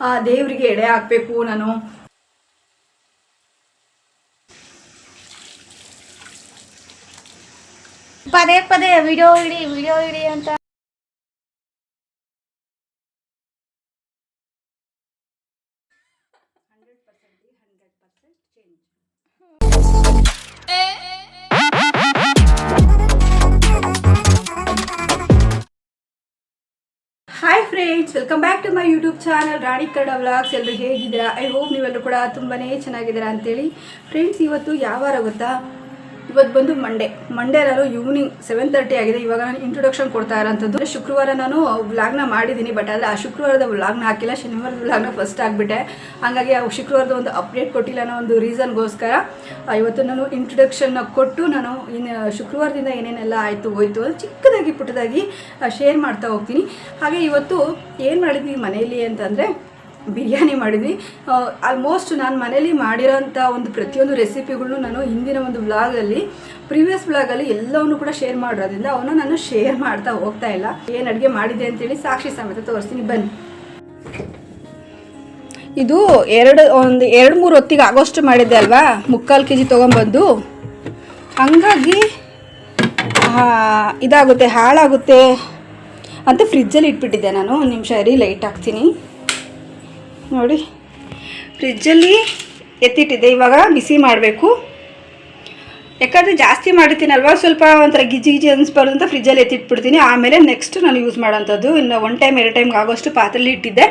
ಆ, ದೇವರಿಗೆ ಎಡೆ ಹಾಕಬೇಕು ನಾನು. ಪದೇ ಪದೇ ವಿಡಿಯೋ ಇಡಿ ವಿಡಿಯೋ ಇಡಿ ಅಂತ hi friends welcome back to my YouTube channel Rani Kannada vlogs ಎಲ್ಲರೂ ಹೇಗಿದ್ದೀರಾ? ಐ ಹೋಪ್ ನೀವೆಲ್ಲರೂ ಕೂಡ ತುಂಬಾ ಚೆನ್ನಾಗಿದ್ದೀರಾ ಅಂತೇಳಿ. ಫ್ರೆಂಡ್ಸ್ ಇವತ್ತು ಯಾವಾರ ಗೊತ್ತಾ? ಇವತ್ತು ಬಂದು ಮಂಡೇ ಮಂಡೇ ನಾನು ಈವ್ನಿಂಗ್ ಸೆವೆನ್ ತರ್ಟಿ ಆಗಿದೆ. ಇವಾಗ ನಾನು ಇಂಟ್ರೊಡಕ್ಷನ್ ಕೊಡ್ತಾ ಇರೋಂಥದ್ದು. ಶುಕ್ರವಾರ ನಾನು ವ್ಲಾಗ್ನ ಮಾಡಿದ್ದೀನಿ ಬಟ್ ಆದರೆ ಆ ಶುಕ್ರವಾರದ ವ್ಲಾಗ್ನ ಹಾಕಿಲ್ಲ. ಶನಿವಾರದ ವ್ಲಾಗ್ನ ಫಸ್ಟ್ ಆಗಿಬಿಟ್ಟೆ ಹಾಗಾಗಿ ಆ ಶುಕ್ರವಾರದ ಒಂದು ಅಪ್ಡೇಟ್ ಕೊಟ್ಟಿಲ್ಲ ಅನ್ನೋ ಒಂದು ರೀಸನ್ಗೋಸ್ಕರ ಇವತ್ತು ನಾನು ಇಂಟ್ರೊಡಕ್ಷನ್ನ ಕೊಟ್ಟು ನಾನು ಇನ್ನು ಶುಕ್ರವಾರದಿಂದ ಏನೇನೆಲ್ಲ ಆಯಿತು, ಹೋಯಿತು ಅದು ಚಿಕ್ಕದಾಗಿ ಪುಟ್ಟದಾಗಿ ಶೇರ್ ಮಾಡ್ತಾ ಹೋಗ್ತೀನಿ. ಹಾಗೆ ಇವತ್ತು ಏನು ಮಾಡಿದ್ವಿ ಮನೆಯಲ್ಲಿ ಅಂತಂದರೆ ಬಿರಿಯಾನಿ ಮಾಡಿದ್ವಿ. ಆಲ್ಮೋಸ್ಟ್ ನಾನು ಮನೇಲಿ ಮಾಡಿರೋಂಥ ಒಂದು ಪ್ರತಿಯೊಂದು ರೆಸಿಪಿಗಳನ್ನು ನಾನು ಹಿಂದಿನ ಒಂದು ವ್ಲಾಗಲ್ಲಿ ಪ್ರೀವಿಯಸ್ ವ್ಲಾಗಲ್ಲಿ ಎಲ್ಲವನ್ನು ಕೂಡ ಶೇರ್ ಮಾಡಿರೋದ್ರಿಂದ ಅವನ್ನ ನಾನು ಶೇರ್ ಮಾಡ್ತಾ ಹೋಗ್ತಾ ಇಲ್ಲ. ಏನು ಅಡುಗೆ ಮಾಡಿದೆ ಅಂತೇಳಿ ಸಾಕ್ಷಿ ಸಮೇತ ತೋರಿಸ್ತೀನಿ. ಬನ್ನಿ. ಇದು ಎರಡು, ಒಂದು ಎರಡು ಮೂರು ಹೊತ್ತಿಗೆ ಆಗೋಷ್ಟು ಮಾಡಿದ್ದೆ ಅಲ್ವಾ? ಮುಕ್ಕಾಲು ಕೆ ಜಿ ತೊಗೊಂಬಂದು. ಹಂಗಾಗಿ ಇದಾಗುತ್ತೆ, ಹಾಳಾಗುತ್ತೆ ಅಂತ ಫ್ರಿಜ್ಜಲ್ಲಿ ಇಟ್ಬಿಟ್ಟಿದ್ದೆ ನಾನು. ನಿಮಿಷ ರೀ ಲೈಟ್ ಹಾಕ್ತೀನಿ ನೋಡಿ. ಫ್ರಿಜ್ಜಲ್ಲಿ ಎತ್ತಿಟ್ಟಿದ್ದೆ, ಇವಾಗ ಬಿಸಿ ಮಾಡಬೇಕು. ಯಾಕಂದರೆ ಜಾಸ್ತಿ ಮಾಡಿರ್ತೀನಲ್ವ, ಸ್ವಲ್ಪ ಒಂಥರ ಗಿಜಿ ಗಿಜಿ ಅನಿಸ್ಬಾರ್ದು ಅಂತ ಫ್ರಿಜ್ಜಲ್ಲಿ ಎತ್ತಿಟ್ಬಿಡ್ತೀನಿ. ಆಮೇಲೆ ನೆಕ್ಸ್ಟ್ ನಾನು ಯೂಸ್ ಮಾಡೋಂಥದ್ದು, ಇನ್ನು ಒನ್ ಟೈಮ್ ಎರಡು ಟೈಮ್ಗೆ ಆಗೋಷ್ಟು ಪಾತ್ರೆಲಿ ಇಟ್ಟಿದ್ದೆ.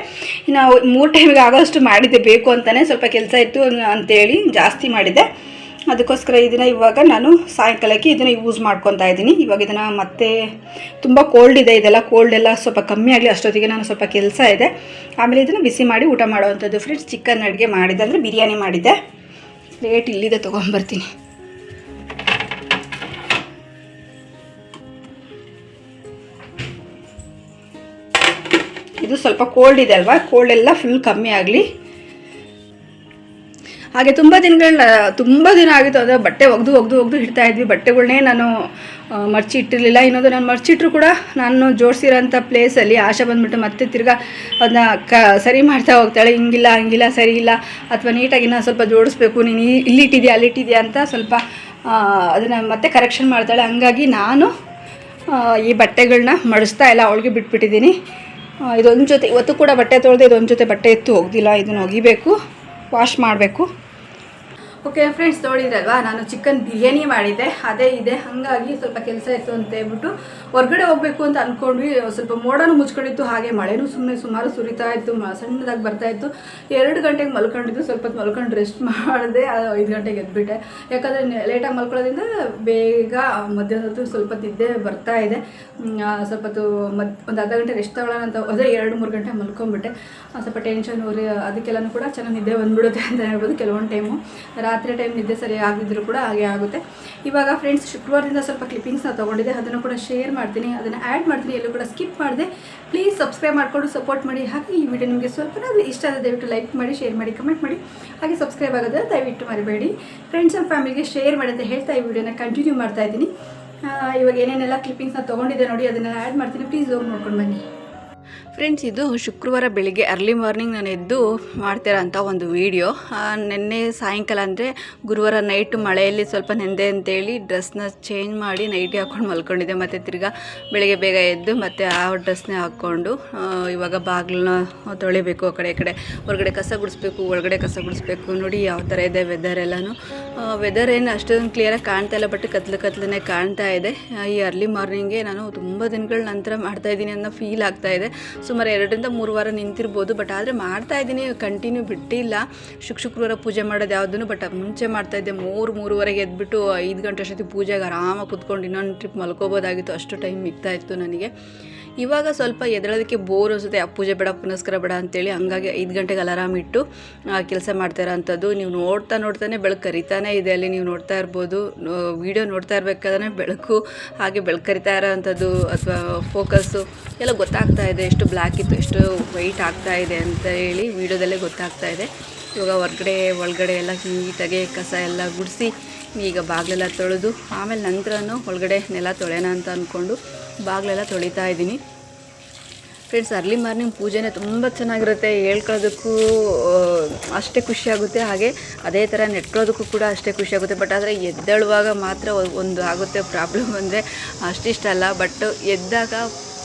ಇನ್ನು ಮೂರು ಟೈಮಿಗೆ ಆಗೋಷ್ಟು ಮಾಡಿದ್ದೆ, ಬೇಕು ಅಂತಲೇ ಸ್ವಲ್ಪ ಕೆಲಸ ಇತ್ತು ಅಂತೇಳಿ ಜಾಸ್ತಿ ಮಾಡಿದ್ದೆ. ಅದಕ್ಕೋಸ್ಕರ ಇದನ್ನು ಇವಾಗ ನಾನು ಸಾಯಂಕಾಲಕ್ಕೆ ಇದನ್ನು ಯೂಸ್ ಮಾಡ್ಕೊತಾ ಇದ್ದೀನಿ. ಇವಾಗ ಇದನ್ನು ಮತ್ತೆ ತುಂಬ ಕೋಲ್ಡ್ ಇದೆ, ಇದೆಲ್ಲ ಕೋಲ್ಡ್ ಎಲ್ಲ ಸ್ವಲ್ಪ ಕಮ್ಮಿ ಆಗಲಿ, ಅಷ್ಟೊತ್ತಿಗೆ ನಾನು ಸ್ವಲ್ಪ ಕೆಲಸ ಇದೆ. ಆಮೇಲೆ ಇದನ್ನು ಬಿಸಿ ಮಾಡಿ ಊಟ ಮಾಡುವಂಥದ್ದು. ಫ್ರೆಂಡ್ಸ್ ಚಿಕನ್ ಅಡುಗೆ ಮಾಡಿದೆ, ಅಂದರೆ ಬಿರಿಯಾನಿ ಮಾಡಿದ್ದೆ ಪ್ಲೇಟ್ ಇಲ್ಲಿದೆ ತೊಗೊಂಬರ್ತೀನಿ ಇದು ಸ್ವಲ್ಪ ಕೋಲ್ಡ್ ಇದೆ ಅಲ್ವಾ? ಕೋಲ್ಡ್ ಎಲ್ಲ ಫುಲ್ ಕಮ್ಮಿ ಆಗಲಿ. ಹಾಗೆ ತುಂಬ ದಿನಗಳ ತುಂಬ ದಿನ ಆಗಿತ್ತು. ಅಂದರೆ ಬಟ್ಟೆ ಒಗ್ದು ಒಗ್ದು ಒಗ್ದು ಇಡ್ತಾ ಇದ್ವಿ. ಬಟ್ಟೆಗಳನ್ನೇ ನಾನು ಮರ್ಚಿ ಇಟ್ಟಿರಲಿಲ್ಲ ಇನ್ನೊಂದು ನಾನು ಮರ್ಚಿಟ್ರು ಕೂಡ ನಾನು ಜೋಡಿಸಿರೋಂಥ ಪ್ಲೇಸಲ್ಲಿ ಆಶೆ ಬಂದ್ಬಿಟ್ಟು ಮತ್ತೆ ತಿರ್ಗಾ ಅದನ್ನ ಕ, ಸರಿ ಮಾಡ್ತಾ ಹೋಗ್ತಾಳೆ. ಹಿಂಗಿಲ್ಲ, ಹಂಗಿಲ್ಲ, ಸರಿ ಇಲ್ಲ. ಅಥವಾ ನೀಟಾಗಿ ನಾನು ಸ್ವಲ್ಪ ಜೋಡಿಸ್ಬೇಕು. ನೀನು ಇಲ್ಲಿಟ್ಟಿದ್ಯಾ ಇಲ್ಲಿ ಇಟ್ಟಿದ್ಯಾ, ಅಲ್ಲಿ ಇಟ್ಟಿದ್ಯಾ ಅಂತ ಸ್ವಲ್ಪ ಅದನ್ನು ಮತ್ತೆ ಕರೆಕ್ಷನ್ ಮಾಡ್ತಾಳೆ. ಹಂಗಾಗಿ ನಾನು ಈ ಬಟ್ಟೆಗಳನ್ನ ಮಡಿಸ್ತಾ ಇಲ್ಲ ಅವಳಿಗೆ ಬಿಟ್ಬಿಟ್ಟಿದ್ದೀನಿ. ಇದೊಂದು ಜೊತೆ, ಇವತ್ತು ಕೂಡ ಬಟ್ಟೆ ತೊಳೆದು ಇದೊಂದು ಜೊತೆ ಬಟ್ಟೆ ಎತ್ತು ಹೋಗ್ದಿಲ್ಲ. ಇದನ್ನು ಒಗಿಬೇಕು. ವಾಶ್ ಮಾಡಬೇಕು. ಓಕೆ ಫ್ರೆಂಡ್ಸ್ ನೋಡಿದ್ರಲ್ವಾ? ನಾನು ಚಿಕನ್ ಬಿರಿಯಾನಿ ಮಾಡಿದ್ದೆ. ಅದೇ ಇದೆ. ಹಾಗಾಗಿ ಸ್ವಲ್ಪ ಕೆಲಸ ಇತ್ತು ಅಂತ ಹೇಳ್ಬಿಟ್ಟು ಹೊರಗಡೆ ಹೋಗಬೇಕು ಅಂತ ಅಂದ್ಕೊಂಡ್ವಿ ಸ್ವಲ್ಪ ಮೋಡನೂ ಮುಚ್ಕೊಂಡಿತ್ತು. ಹಾಗೆ ಮಳೆನೂ ಸುಮ್ಮನೆ ಸುಮಾರು ಸುರಿತಾ ಇತ್ತು. ಸಣ್ಣದಾಗಿ ಬರ್ತಾ ಇತ್ತು. ಎರಡು ಗಂಟೆಗೆ ಮಲ್ಕೊಂಡಿದ್ದು. ಸ್ವಲ್ಪ ಮಲ್ಕೊಂಡು ರೆಸ್ಟ್ ಮಾಡಿದೆ. ಐದು ಗಂಟೆಗೆ ಎದ್ಬಿಟ್ಟೆ. ಯಾಕಂದರೆ ಲೇಟಾಗಿ ಮಲ್ಕೊಳ್ಳೋದ್ರಿಂದ ಬೇಗ ಮಧ್ಯಾಹ್ನದ್ದು ಸ್ವಲ್ಪ ತಿದ್ದೆ ಬರ್ತಾ ಇದೆ. ಸ್ವಲ್ಪ ಹೊತ್ತು ಒಂದು ಅರ್ಧ ಗಂಟೆ ರೆಸ್ಟ್ ತಗೊಳ್ಳೋಣ ಅಂತ ಹೋದರೆ ಎರಡು, ಮೂರು ಗಂಟೆ ಮಲ್ಕೊಂಬಿಟ್ಟೆ ಸ್ವಲ್ಪ ಟೆನ್ಷನ್ ಉರಿ ಅದಕ್ಕೆಲ್ಲನೂ ಕೂಡ ಚೆನ್ನಾಗಿ ನಿದ್ದೆ ಬಂದ್ಬಿಡುತ್ತೆ ಅಂತ ಹೇಳ್ಬೋದು. ಕೆಲವೊಂದು ಟೈಮು ರಾತ್ರಿ ಟೈಮ್ ನಿದ್ದೆ ಸರಿ ಆಗಿದ್ರು ಕೂಡ ಹಾಗೆ ಆಗುತ್ತೆ. ಇವಾಗ ಫ್ರೆಂಡ್ಸ್ ಶುಕ್ರವಾರದಿಂದ ಸ್ವಲ್ಪ ಕ್ಲಿಪ್ಪಿಂಗ್ಸ್ನ ತೊಗೊಂಡಿದ್ದೆ. ಅದನ್ನು ಕೂಡ ಶೇರ್ ಮಾಡ್ತೀನಿ. ಅದನ್ನು ಆ್ಯಡ್ ಮಾಡ್ತೀನಿ. ಎಲ್ಲೂ ಕೂಡ ಸ್ಕಿಪ್ ಮಾಡಿದೆ. ಪ್ಲೀಸ್ ಸಬ್ಸ್ಕ್ರೈಬ್ ಮಾಡಿಕೊಂಡು ಸಪೋರ್ಟ್ ಮಾಡಿ. ಹಾಗೆ ಈ ವಿಡಿಯೋ ನಿಮಗೆ ಸ್ವಲ್ಪನಾದರೂ ಇಷ್ಟ ಆದರೆ ದಯವಿಟ್ಟು ಲೈಕ್ ಮಾಡಿ ಶೇರ್ ಮಾಡಿ ಕಮೆಂಟ್ ಮಾಡಿ. ಹಾಗೆ ಸಬ್ಸ್ಕ್ರೈಬ್ ಆಗೋದ್ರೆ ದಯವಿಟ್ಟು ಮರಿಬೇಡಿ. ಫ್ರೆಂಡ್ಸ್ ಆ್ಯಂಡ್ ಫ್ಯಾಮಿಲಿಗೆ ಶೇರ್ ಮಾಡಿ ಅಂತ ಹೇಳ್ತಾ ಈ ವಿಡಿಯೋನ ಕಂಟಿನ್ಯೂ ಮಾಡ್ತಾ ಇದ್ದೀನಿ. ಇವಾಗ ಏನೇನೆಲ್ಲ ಕ್ಲಿಪ್ಪಿಂಗ್ಸ್ನ ತೊಗೊಂಡಿದ್ದೆ ನೋಡಿ ಅದನ್ನೆಲ್ಲ ಆ್ಯಡ್ ಮಾಡ್ತೀನಿ. ಪ್ಲೀಸ್ ಹೋಗಿ ನೋಡ್ಕೊಂಡು ಬನ್ನಿ. ಫ್ರೆಂಡ್ಸ್ ಇದು ಶುಕ್ರವಾರ ಬೆಳಿಗ್ಗೆ ಅರ್ಲಿ ಮಾರ್ನಿಂಗ್ ನಾನು ಎದ್ದು ಮಾಡ್ತಿರೋಂಥ ಒಂದು ವೀಡಿಯೋ ನಿನ್ನೆ ಸಾಯಂಕಾಲ ಅಂದರೆ ಗುರುವಾರ ನೈಟ್ ಮಳೆಯಲ್ಲಿ ಸ್ವಲ್ಪ ನೆಂದೆ ಅಂತೇಳಿ ಡ್ರೆಸ್ನ ಚೇಂಜ್ ಮಾಡಿ ನೈಟಿ ಹಾಕ್ಕೊಂಡು ಮಲ್ಕೊಂಡಿದ್ದೆ. ಮತ್ತು ತಿರ್ಗಾ ಬೆಳಿಗ್ಗೆ ಬೇಗ ಎದ್ದು ಮತ್ತು ಆ ಡ್ರೆಸ್ನೇ ಹಾಕ್ಕೊಂಡು ಇವಾಗ ಬಾಗಿಲನ್ನ ತೊಳಿಬೇಕು, ಆ ಕಡೆ ಈ ಕಡೆ. ಹೊರಗಡೆ ಕಸ ಗುಡಿಸ್ಬೇಕು, ಒಳಗಡೆ ಕಸ ಗುಡಿಸ್ಬೇಕು. ನೋಡಿ ಯಾವ ಥರ ಇದೆ ವೆದರ್ ಎಲ್ಲನೂ. ವೆದರ್ ಏನು ಅಷ್ಟೊಂದು ಕ್ಲಿಯರಾಗಿ ಕಾಣ್ತಾ ಇಲ್ಲ ಬಟ್ ಕತ್ಲು ಕತ್ಲನೇ ಕಾಣ್ತಾ ಇದೆ. ಈ ಅರ್ಲಿ ಮಾರ್ನಿಂಗೇ ನಾನು ತುಂಬ ದಿನಗಳ ನಂತರ ಮಾಡ್ತಾ ಇದ್ದೀನಿ ಅನ್ನೋ ಫೀಲ್ ಆಗ್ತಾ ಇದೆ. ಸುಮಾರು ಎರಡರಿಂದ ಮೂರು ವಾರ ನಿಂತಿರ್ಬೋದು ಬಟ್ ಆದರೆ ಮಾಡ್ತಾ ಇದ್ದೀನಿ ಕಂಟಿನ್ಯೂ ಬಿಟ್ಟಿಲ್ಲ. ಶುಕ್ ಶುಕ್ರವಾರ ಪೂಜೆ ಮಾಡೋದು ಯಾವುದನ್ನು ಬಟ್ ಮುಂಚೆ ಮಾಡ್ತಾ ಇದ್ದೆ. ಮೂರು, ಮೂರುವರೆಗೆ ಎದ್ಬಿಟ್ಟು ಐದು ಗಂಟೆ ಅಷ್ಟೊತ್ತಿಗೆ ಪೂಜೆಗೆ ಆರಾಮಾಗಿ ಕುತ್ಕೊಂಡು ಇನ್ನೊಂದು ಟ್ರಿಪ್ ಮಲ್ಕೋಬೋದಾಗಿತ್ತು. ಅಷ್ಟು ಟೈಮ್ ಮಿಗ್ತಾ ಇತ್ತು ನನಗೆ. ಇವಾಗ ಸ್ವಲ್ಪ ಎದ್ರೋದಕ್ಕೆ ಬೋರ್ ಅನಿಸುತ್ತೆ. ಪೂಜೆ ಬೇಡ, ಪುನಸ್ಕಾರ ಬೇಡ ಅಂತೇಳಿ ಹಂಗಾಗಿ ಐದು ಗಂಟೆಗೆ ಅಲಾರಾಮ್ ಇಟ್ಟು ಕೆಲಸ ಮಾಡ್ತಾ ಇರೋಂಥದ್ದು. ನೀವು ನೋಡ್ತಾ ನೋಡ್ತಾನೆ ಬೆಳಕು ಕರಿತಾನೆ ಇದೆ ಅಲ್ಲಿ. ನೀವು ನೋಡ್ತಾ ಇರ್ಬೋದು. ವಿಡಿಯೋ ನೋಡ್ತಾ ಇರಬೇಕಾದ್ರೆ ಬೆಳಕು, ಹಾಗೆ ಬೆಳಕು ಕರಿತಾ ಇರೋವಂಥದ್ದು ಅಥವಾ ಫೋಕಸ್ಸು ಎಲ್ಲ ಗೊತ್ತಾಗ್ತಾ ಇದೆ. ಎಷ್ಟು ಬ್ಲ್ಯಾಕ್ ಇತ್ತು, ಎಷ್ಟು ವೈಟ್ ಆಗ್ತಾ ಇದೆ ಅಂತ ಹೇಳಿ ವಿಡಿಯೋದಲ್ಲೇ ಗೊತ್ತಾಗ್ತಾ ಇದೆ. ಇವಾಗ ಹೊರ್ಗಡೆ, ಒಳಗಡೆ ಎಲ್ಲ ನೀಟಾಗಿ ಕಸ ಎಲ್ಲ ಗುಡಿಸಿ, ಈಗ ಬಾಗಿಲೆಲ್ಲ ತೊಳೆದು, ಆಮೇಲೆ ನಂತರನೂ ಒಳಗಡೆ ನೆಲ ತೊಳೆಯೋಣ ಅಂತ ಅಂದ್ಕೊಂಡು ಬಾಗಿಲೆಲ್ಲ ತೊಳಿತಾ ಇದ್ದೀನಿ. ಫ್ರೆಂಡ್ಸ್ ಅರ್ಲಿ ಮಾರ್ನಿಂಗ್ ಪೂಜೆನೇ ತುಂಬ ಚೆನ್ನಾಗಿರುತ್ತೆ. ಹೇಳ್ಕೊಳ್ಳೋದಕ್ಕೂ ಅಷ್ಟೇ ಖುಷಿಯಾಗುತ್ತೆ ಹಾಗೆ ಅದೇ ಥರ ನೆಟ್ಕೊಳ್ಳೋದಕ್ಕೂ ಕೂಡ ಅಷ್ಟೇ ಖುಷಿಯಾಗುತ್ತೆ ಬಟ್ ಆದರೆ ಎದ್ದೇಳುವಾಗ ಮಾತ್ರ ಒಂದು ಆಗುತ್ತೆ ಪ್ರಾಬ್ಲಮ್ ಅಂದರೆ ಅಷ್ಟಿಷ್ಟಲ್ಲ. ಬಟ್ ಎದ್ದಾಗ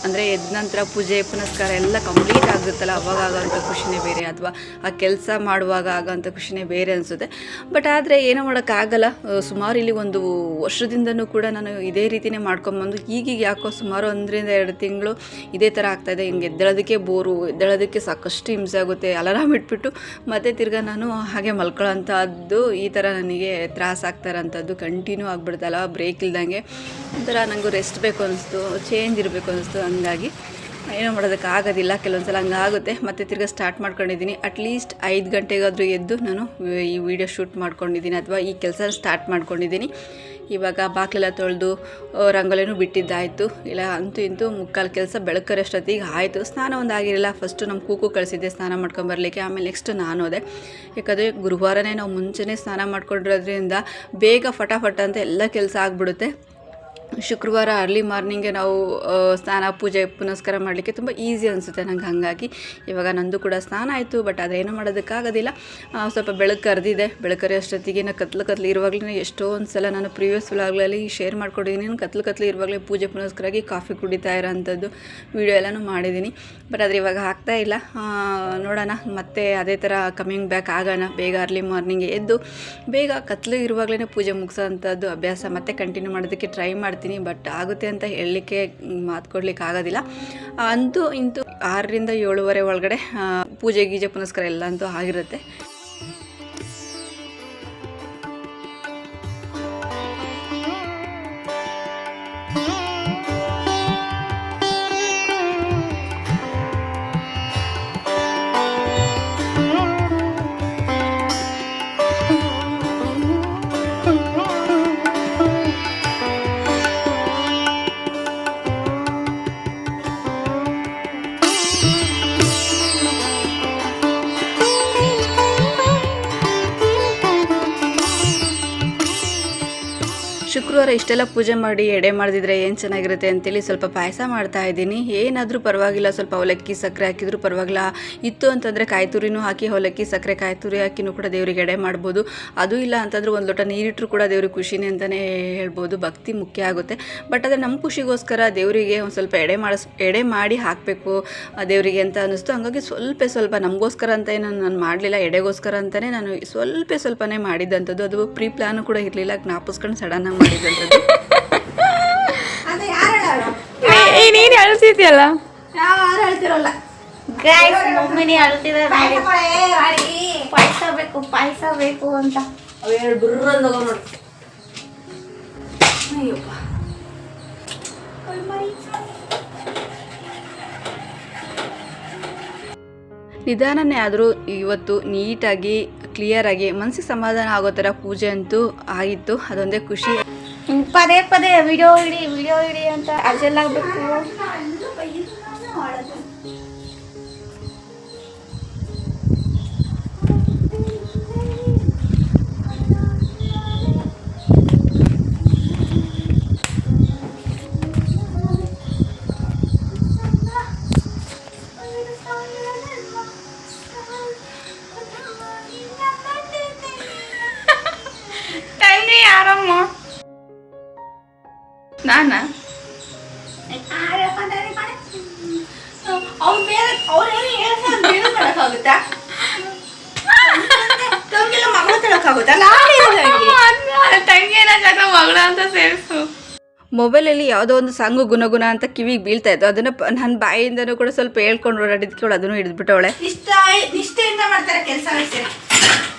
ಅಂದರೆ ಎದ್ದ ನಂತರ ಪೂಜೆ, ಪುನಸ್ಕಾರ ಎಲ್ಲ ಕಂಪ್ಲೀಟ್ ಆಗುತ್ತಲ್ಲ ಅವಾಗ ಆಗೋಂಥ ಖುಷಿನೇ ಬೇರೆ ಅಥವಾ ಆ ಕೆಲಸ ಮಾಡುವಾಗ ಆಗೋಂಥ ಖುಷಿನೇ ಬೇರೆ ಅನಿಸುತ್ತೆ. ಬಟ್ ಆದರೆ ಏನೂ ಮಾಡೋಕ್ಕಾಗಲ್ಲ. ಸುಮಾರು ಇಲ್ಲಿ ಒಂದು ವರ್ಷದಿಂದನೂ ಕೂಡ ನಾನು ಇದೇ ರೀತಿನೇ ಮಾಡ್ಕೊಂಬಂದು ಈಗೀಗ ಯಾಕೋ ಸುಮಾರು ಒಂದರಿಂದ ಎರಡು ತಿಂಗಳು ಇದೇ ಥರ ಆಗ್ತಾಯಿದೆ ಹಿಂಗೆ ಎದ್ದೇಳೋದಕ್ಕೆ ಬೋರು, ಎದ್ದೇಳೋದಕ್ಕೆ ಸಾಕಷ್ಟು ಹಿಂಸೆ ಆಗುತ್ತೆ. ಅಲಾರಾಮ್ ಇಟ್ಬಿಟ್ಟು ಮತ್ತೆ ತಿರ್ಗಾ ನಾನು ಹಾಗೆ ಮಲ್ಕೊಳ್ಳೋಂಥದ್ದು ಈ ಥರ ನನಗೆ ತ್ರಾಸ ಆಗ್ತಾರಂಥದ್ದು ಕಂಟಿನ್ಯೂ ಆಗ್ಬಿಡ್ತಲ್ಲ. ಬ್ರೇಕ್ ಇಲ್ದಂಗೆ ಒಂಥರ ನನಗೂ ರೆಸ್ಟ್ ಬೇಕು ಅನಿಸ್ತು ಚೇಂಜ್ ಇರಬೇಕು ಅನಿಸ್ತು. ಹಂಗಾಗಿ ಏನೋ ಮಾಡೋದಕ್ಕೆ ಆಗೋದಿಲ್ಲ. ಕೆಲವೊಂದು ಸಲ ಹಂಗಾಗುತ್ತೆ. ಮತ್ತೆ ತಿರ್ಗಿ ಸ್ಟಾರ್ಟ್ ಮಾಡ್ಕೊಂಡಿದ್ದೀನಿ. ಅಟ್ಲೀಸ್ಟ್ ಐದು ಗಂಟೆಗಾದರೂ ಎದ್ದು ನಾನು ಈ ವಿಡಿಯೋ ಶೂಟ್ ಮಾಡ್ಕೊಂಡಿದ್ದೀನಿ ಅಥವಾ ಈ ಕೆಲಸ ಸ್ಟಾರ್ಟ್ ಮಾಡ್ಕೊಂಡಿದ್ದೀನಿ. ಇವಾಗ ಬಾಕ್ಲೆಲ್ಲ ತೊಳೆದು ರಂಗೋಲಿನೂ ಬಿಟ್ಟಿದ್ದಾಯಿತು. ಇಲ್ಲ, ಅಂತೂ ಇಂತೂ ಮುಕ್ಕಾಲು ಕೆಲಸ ಬೆಳಕರಷ್ಟೊತ್ತಿಗೆ ಆಯಿತು. ಸ್ನಾನ ಒಂದು ಆಗಿರಲಿಲ್ಲ. ಫಸ್ಟು ನಮ್ಮ ಕೂಕು ಕಳಿಸಿದ್ದೆ ಸ್ನಾನ ಮಾಡ್ಕೊಂಬರ್ಲಿಕ್ಕೆ ಆಮೇಲೆ ನೆಕ್ಸ್ಟ್ ನಾನು ಹೋದೆ. ಯಾಕಂದರೆ ಗುರುವಾರನೇ ನಾವು ಮುಂಚೆನೇ ಸ್ನಾನ ಮಾಡ್ಕೊಂಡಿರೋದ್ರಿಂದ ಬೇಗ ಫಟಾಫಟ ಅಂತ ಎಲ್ಲ ಕೆಲಸ ಆಗಿಬಿಡುತ್ತೆ. ಶುಕ್ರವಾರ ಅರ್ಲಿ ಮಾರ್ನಿಂಗೆ ನಾವು ಸ್ನಾನ, ಪೂಜೆ, ಪುನಸ್ಕಾರ ಮಾಡಲಿಕ್ಕೆ ತುಂಬ ಈಸಿ ಅನಿಸುತ್ತೆ ನಂಗೆ ಹಾಗಾಗಿ. ಇವಾಗ ನಂದು ಕೂಡ ಸ್ನಾನ ಆಯಿತು ಬಟ್ ಅದೇನು ಮಾಡೋದಕ್ಕಾಗೋದಿಲ್ಲ. ಸ್ವಲ್ಪ ಬೆಳಕು ಕರೆದಿದೆ. ಬೆಳಕರಿ ಅಷ್ಟೊತ್ತಿಗೆ ನಾನು ಕತ್ಲು ಕತ್ಲು ಇರುವಾಗಲೇ ಎಷ್ಟೊಂದು ಸಲ ನಾನು ಪ್ರೀವಿಯಸ್ ವ್ಲಾಗ್ಗಳಲ್ಲಿ ಶೇರ್ ಮಾಡ್ಕೊಂಡಿದ್ದೀನಿ. ನಾನು ಕತ್ಲು ಕತ್ಲು ಇರುವಾಗಲೇ ಪೂಜೆ ಪುನಸ್ಕರಾಗಿ ಕಾಫಿ ಕುಡಿತಾ ಇರೋಂಥದ್ದು ವೀಡಿಯೋ ಎಲ್ಲನೂ ಮಾಡಿದ್ದೀನಿ. ಬಟ್ ಆದರೆ ಇವಾಗ ಆಗ್ತಾ ಇಲ್ಲ. ನೋಡೋಣ. ಮತ್ತೆ ಅದೇ ಥರ ಕಮ್ಮಿಂಗ್ ಬ್ಯಾಕ್ ಆಗೋಣ. ಬೇಗ ಅರ್ಲಿ ಮಾರ್ನಿಂಗ್ ಎದ್ದು, ಬೇಗ ಕತ್ಲು ಇರುವಾಗಲೇ ಪೂಜೆ ಮುಗಿಸೋ ಅಭ್ಯಾಸ ಮತ್ತೆ ಕಂಟಿನ್ಯೂ ಮಾಡೋದಕ್ಕೆ ಟ್ರೈ ಮಾಡ್ತೀನಿ. ಬಟ್ ಆಗುತ್ತೆ ಅಂತ ಹೇಳಲಿಕ್ಕೆ ಮಾತು ಕೊಡ್ಲಿಕ್ಕೆ ಆಗೋದಿಲ್ಲ. ಅಂತೂ ಇಂತೂ ಆರರಿಂದ ಏಳುವರೆ ಒಳಗಡೆ ಪೂಜೆ ಗೀಜೆ ಪುನಸ್ಕಾರ ಎಲ್ಲ ಅಂತೂ ಆಗಿರುತ್ತೆ. ಶುಕ್ರವಾರ ಇಷ್ಟೆಲ್ಲ ಪೂಜೆ ಮಾಡಿ ಎಡೆ ಮಾಡಿದ್ರೆ ಏನು ಚೆನ್ನಾಗಿರುತ್ತೆ ಅಂತೇಳಿ ಸ್ವಲ್ಪ ಪಾಯಸ ಮಾಡ್ತಾ ಇದ್ದೀನಿ. ಏನಾದರೂ ಪರವಾಗಿಲ್ಲ, ಸ್ವಲ್ಪ ಅವಲಕ್ಕಿ ಸಕ್ಕರೆ ಹಾಕಿದ್ರು ಪರವಾಗಿಲ್ಲ. ಇತ್ತು ಅಂತಂದರೆ ಕಾಯಿ ತುರಿನೂ ಹಾಕಿ, ಅವಲಕ್ಕಿ ಸಕ್ಕರೆ ಕಾಯಿ ತುರಿ ಹಾಕಿನೂ ಕೂಡ ದೇವರಿಗೆ ಎಡೆ ಮಾಡ್ಬೋದು. ಅದು ಇಲ್ಲ ಅಂತಂದ್ರೆ ಒಂದು ಲೋಟ ನೀರಿಟ್ಟರು ಕೂಡ ದೇವ್ರಿಗೆ ಖುಷಿನೇ ಅಂತಲೇ ಹೇಳ್ಬೋದು. ಭಕ್ತಿ ಮುಖ್ಯ ಆಗುತ್ತೆ. ಬಟ್ ಆದರೆ ನಮ್ಮ ಖುಷಿಗೋಸ್ಕರ ದೇವರಿಗೆ ಒಂದು ಸ್ವಲ್ಪ ಎಡೆ ಮಾಡಿಸ್, ಎಡೆ ಮಾಡಿ ಹಾಕಬೇಕು. ದೇವರಿಗೆ ಅಂತ ಅನ್ನಿಸ್ತು. ಹಂಗಾಗಿ ಸ್ವಲ್ಪ ಸ್ವಲ್ಪ ನಮಗೋಸ್ಕರ ಅಂತ ಏನೋ ನಾನು ಮಾಡಲಿಲ್ಲ. ಎಡೆಗೋಸ್ಕರ ಅಂತಲೇ ನಾನು ಸ್ವಲ್ಪ ಸ್ವಲ್ಪನೇ ಮಾಡಿದ್ದಂಥದ್ದು. ಅದು ಪ್ರೀ ಪ್ಲ್ಯಾನು ಕೂಡ ಇರಲಿಲ್ಲ. ಜ್ಞಾಪಿಸ್ಕೊಂಡು ಸಡನ್ನಾಗಿ ಮಾಡಿದ್ದಂಥದ್ದು. ನೀನು ಮಮ್ಮಿನಿ ಅಳ್ತಿದ್ದಾರೆ ಪಾಯಸ ಬೇಕು ಪಾಯಸ ಬೇಕು ಅಂತ. ಅಯ್ಯಪ್ಪ. ನಿಧಾನನೇ ಆದರೂ ಇವತ್ತು ನೀಟಾಗಿ ಕ್ಲಿಯರ್ ಆಗಿ ಮನಸ್ಸಿಗೆ ಸಮಾಧಾನ ಆಗೋ ಥರ ಪೂಜೆ ಅಂತೂ ಆಗಿತ್ತು. ಅದೊಂದೇ ಖುಷಿ. ಪದೇ ಪದೇ ವಿಡಿಯೋ ಇಡಿ ವಿಡಿಯೋ ಇಡಿ ಅಂತ ಅರ್ಜೆಲ್ ಆಗ್ಬೇಕು ಮೊಬೈಲಲ್ಲಿ ಯಾವುದೋ ಒಂದು ಸಾಂಗು ಗುಣಗುಣ ಅಂತ ಕಿವಿಗೆ ಬೀಳ್ತಾ ಇತ್ತು. ಅದನ್ನು ನನ್ನ ಬಾಯಿಂದನೂ ಕೂಡ ಸ್ವಲ್ಪ ಹೇಳ್ಕೊಂಡು ಓಡಾಡಿದ್ಕೆ ಅದನ್ನು ಹಿಡಿದ್ಬಿಟ್ಟವಳೆ. ಇಷ್ಟ ನಿಷ್ಠೆಯಿಂದ ಮಾಡ್ತಾರೆ ಕೆಲಸ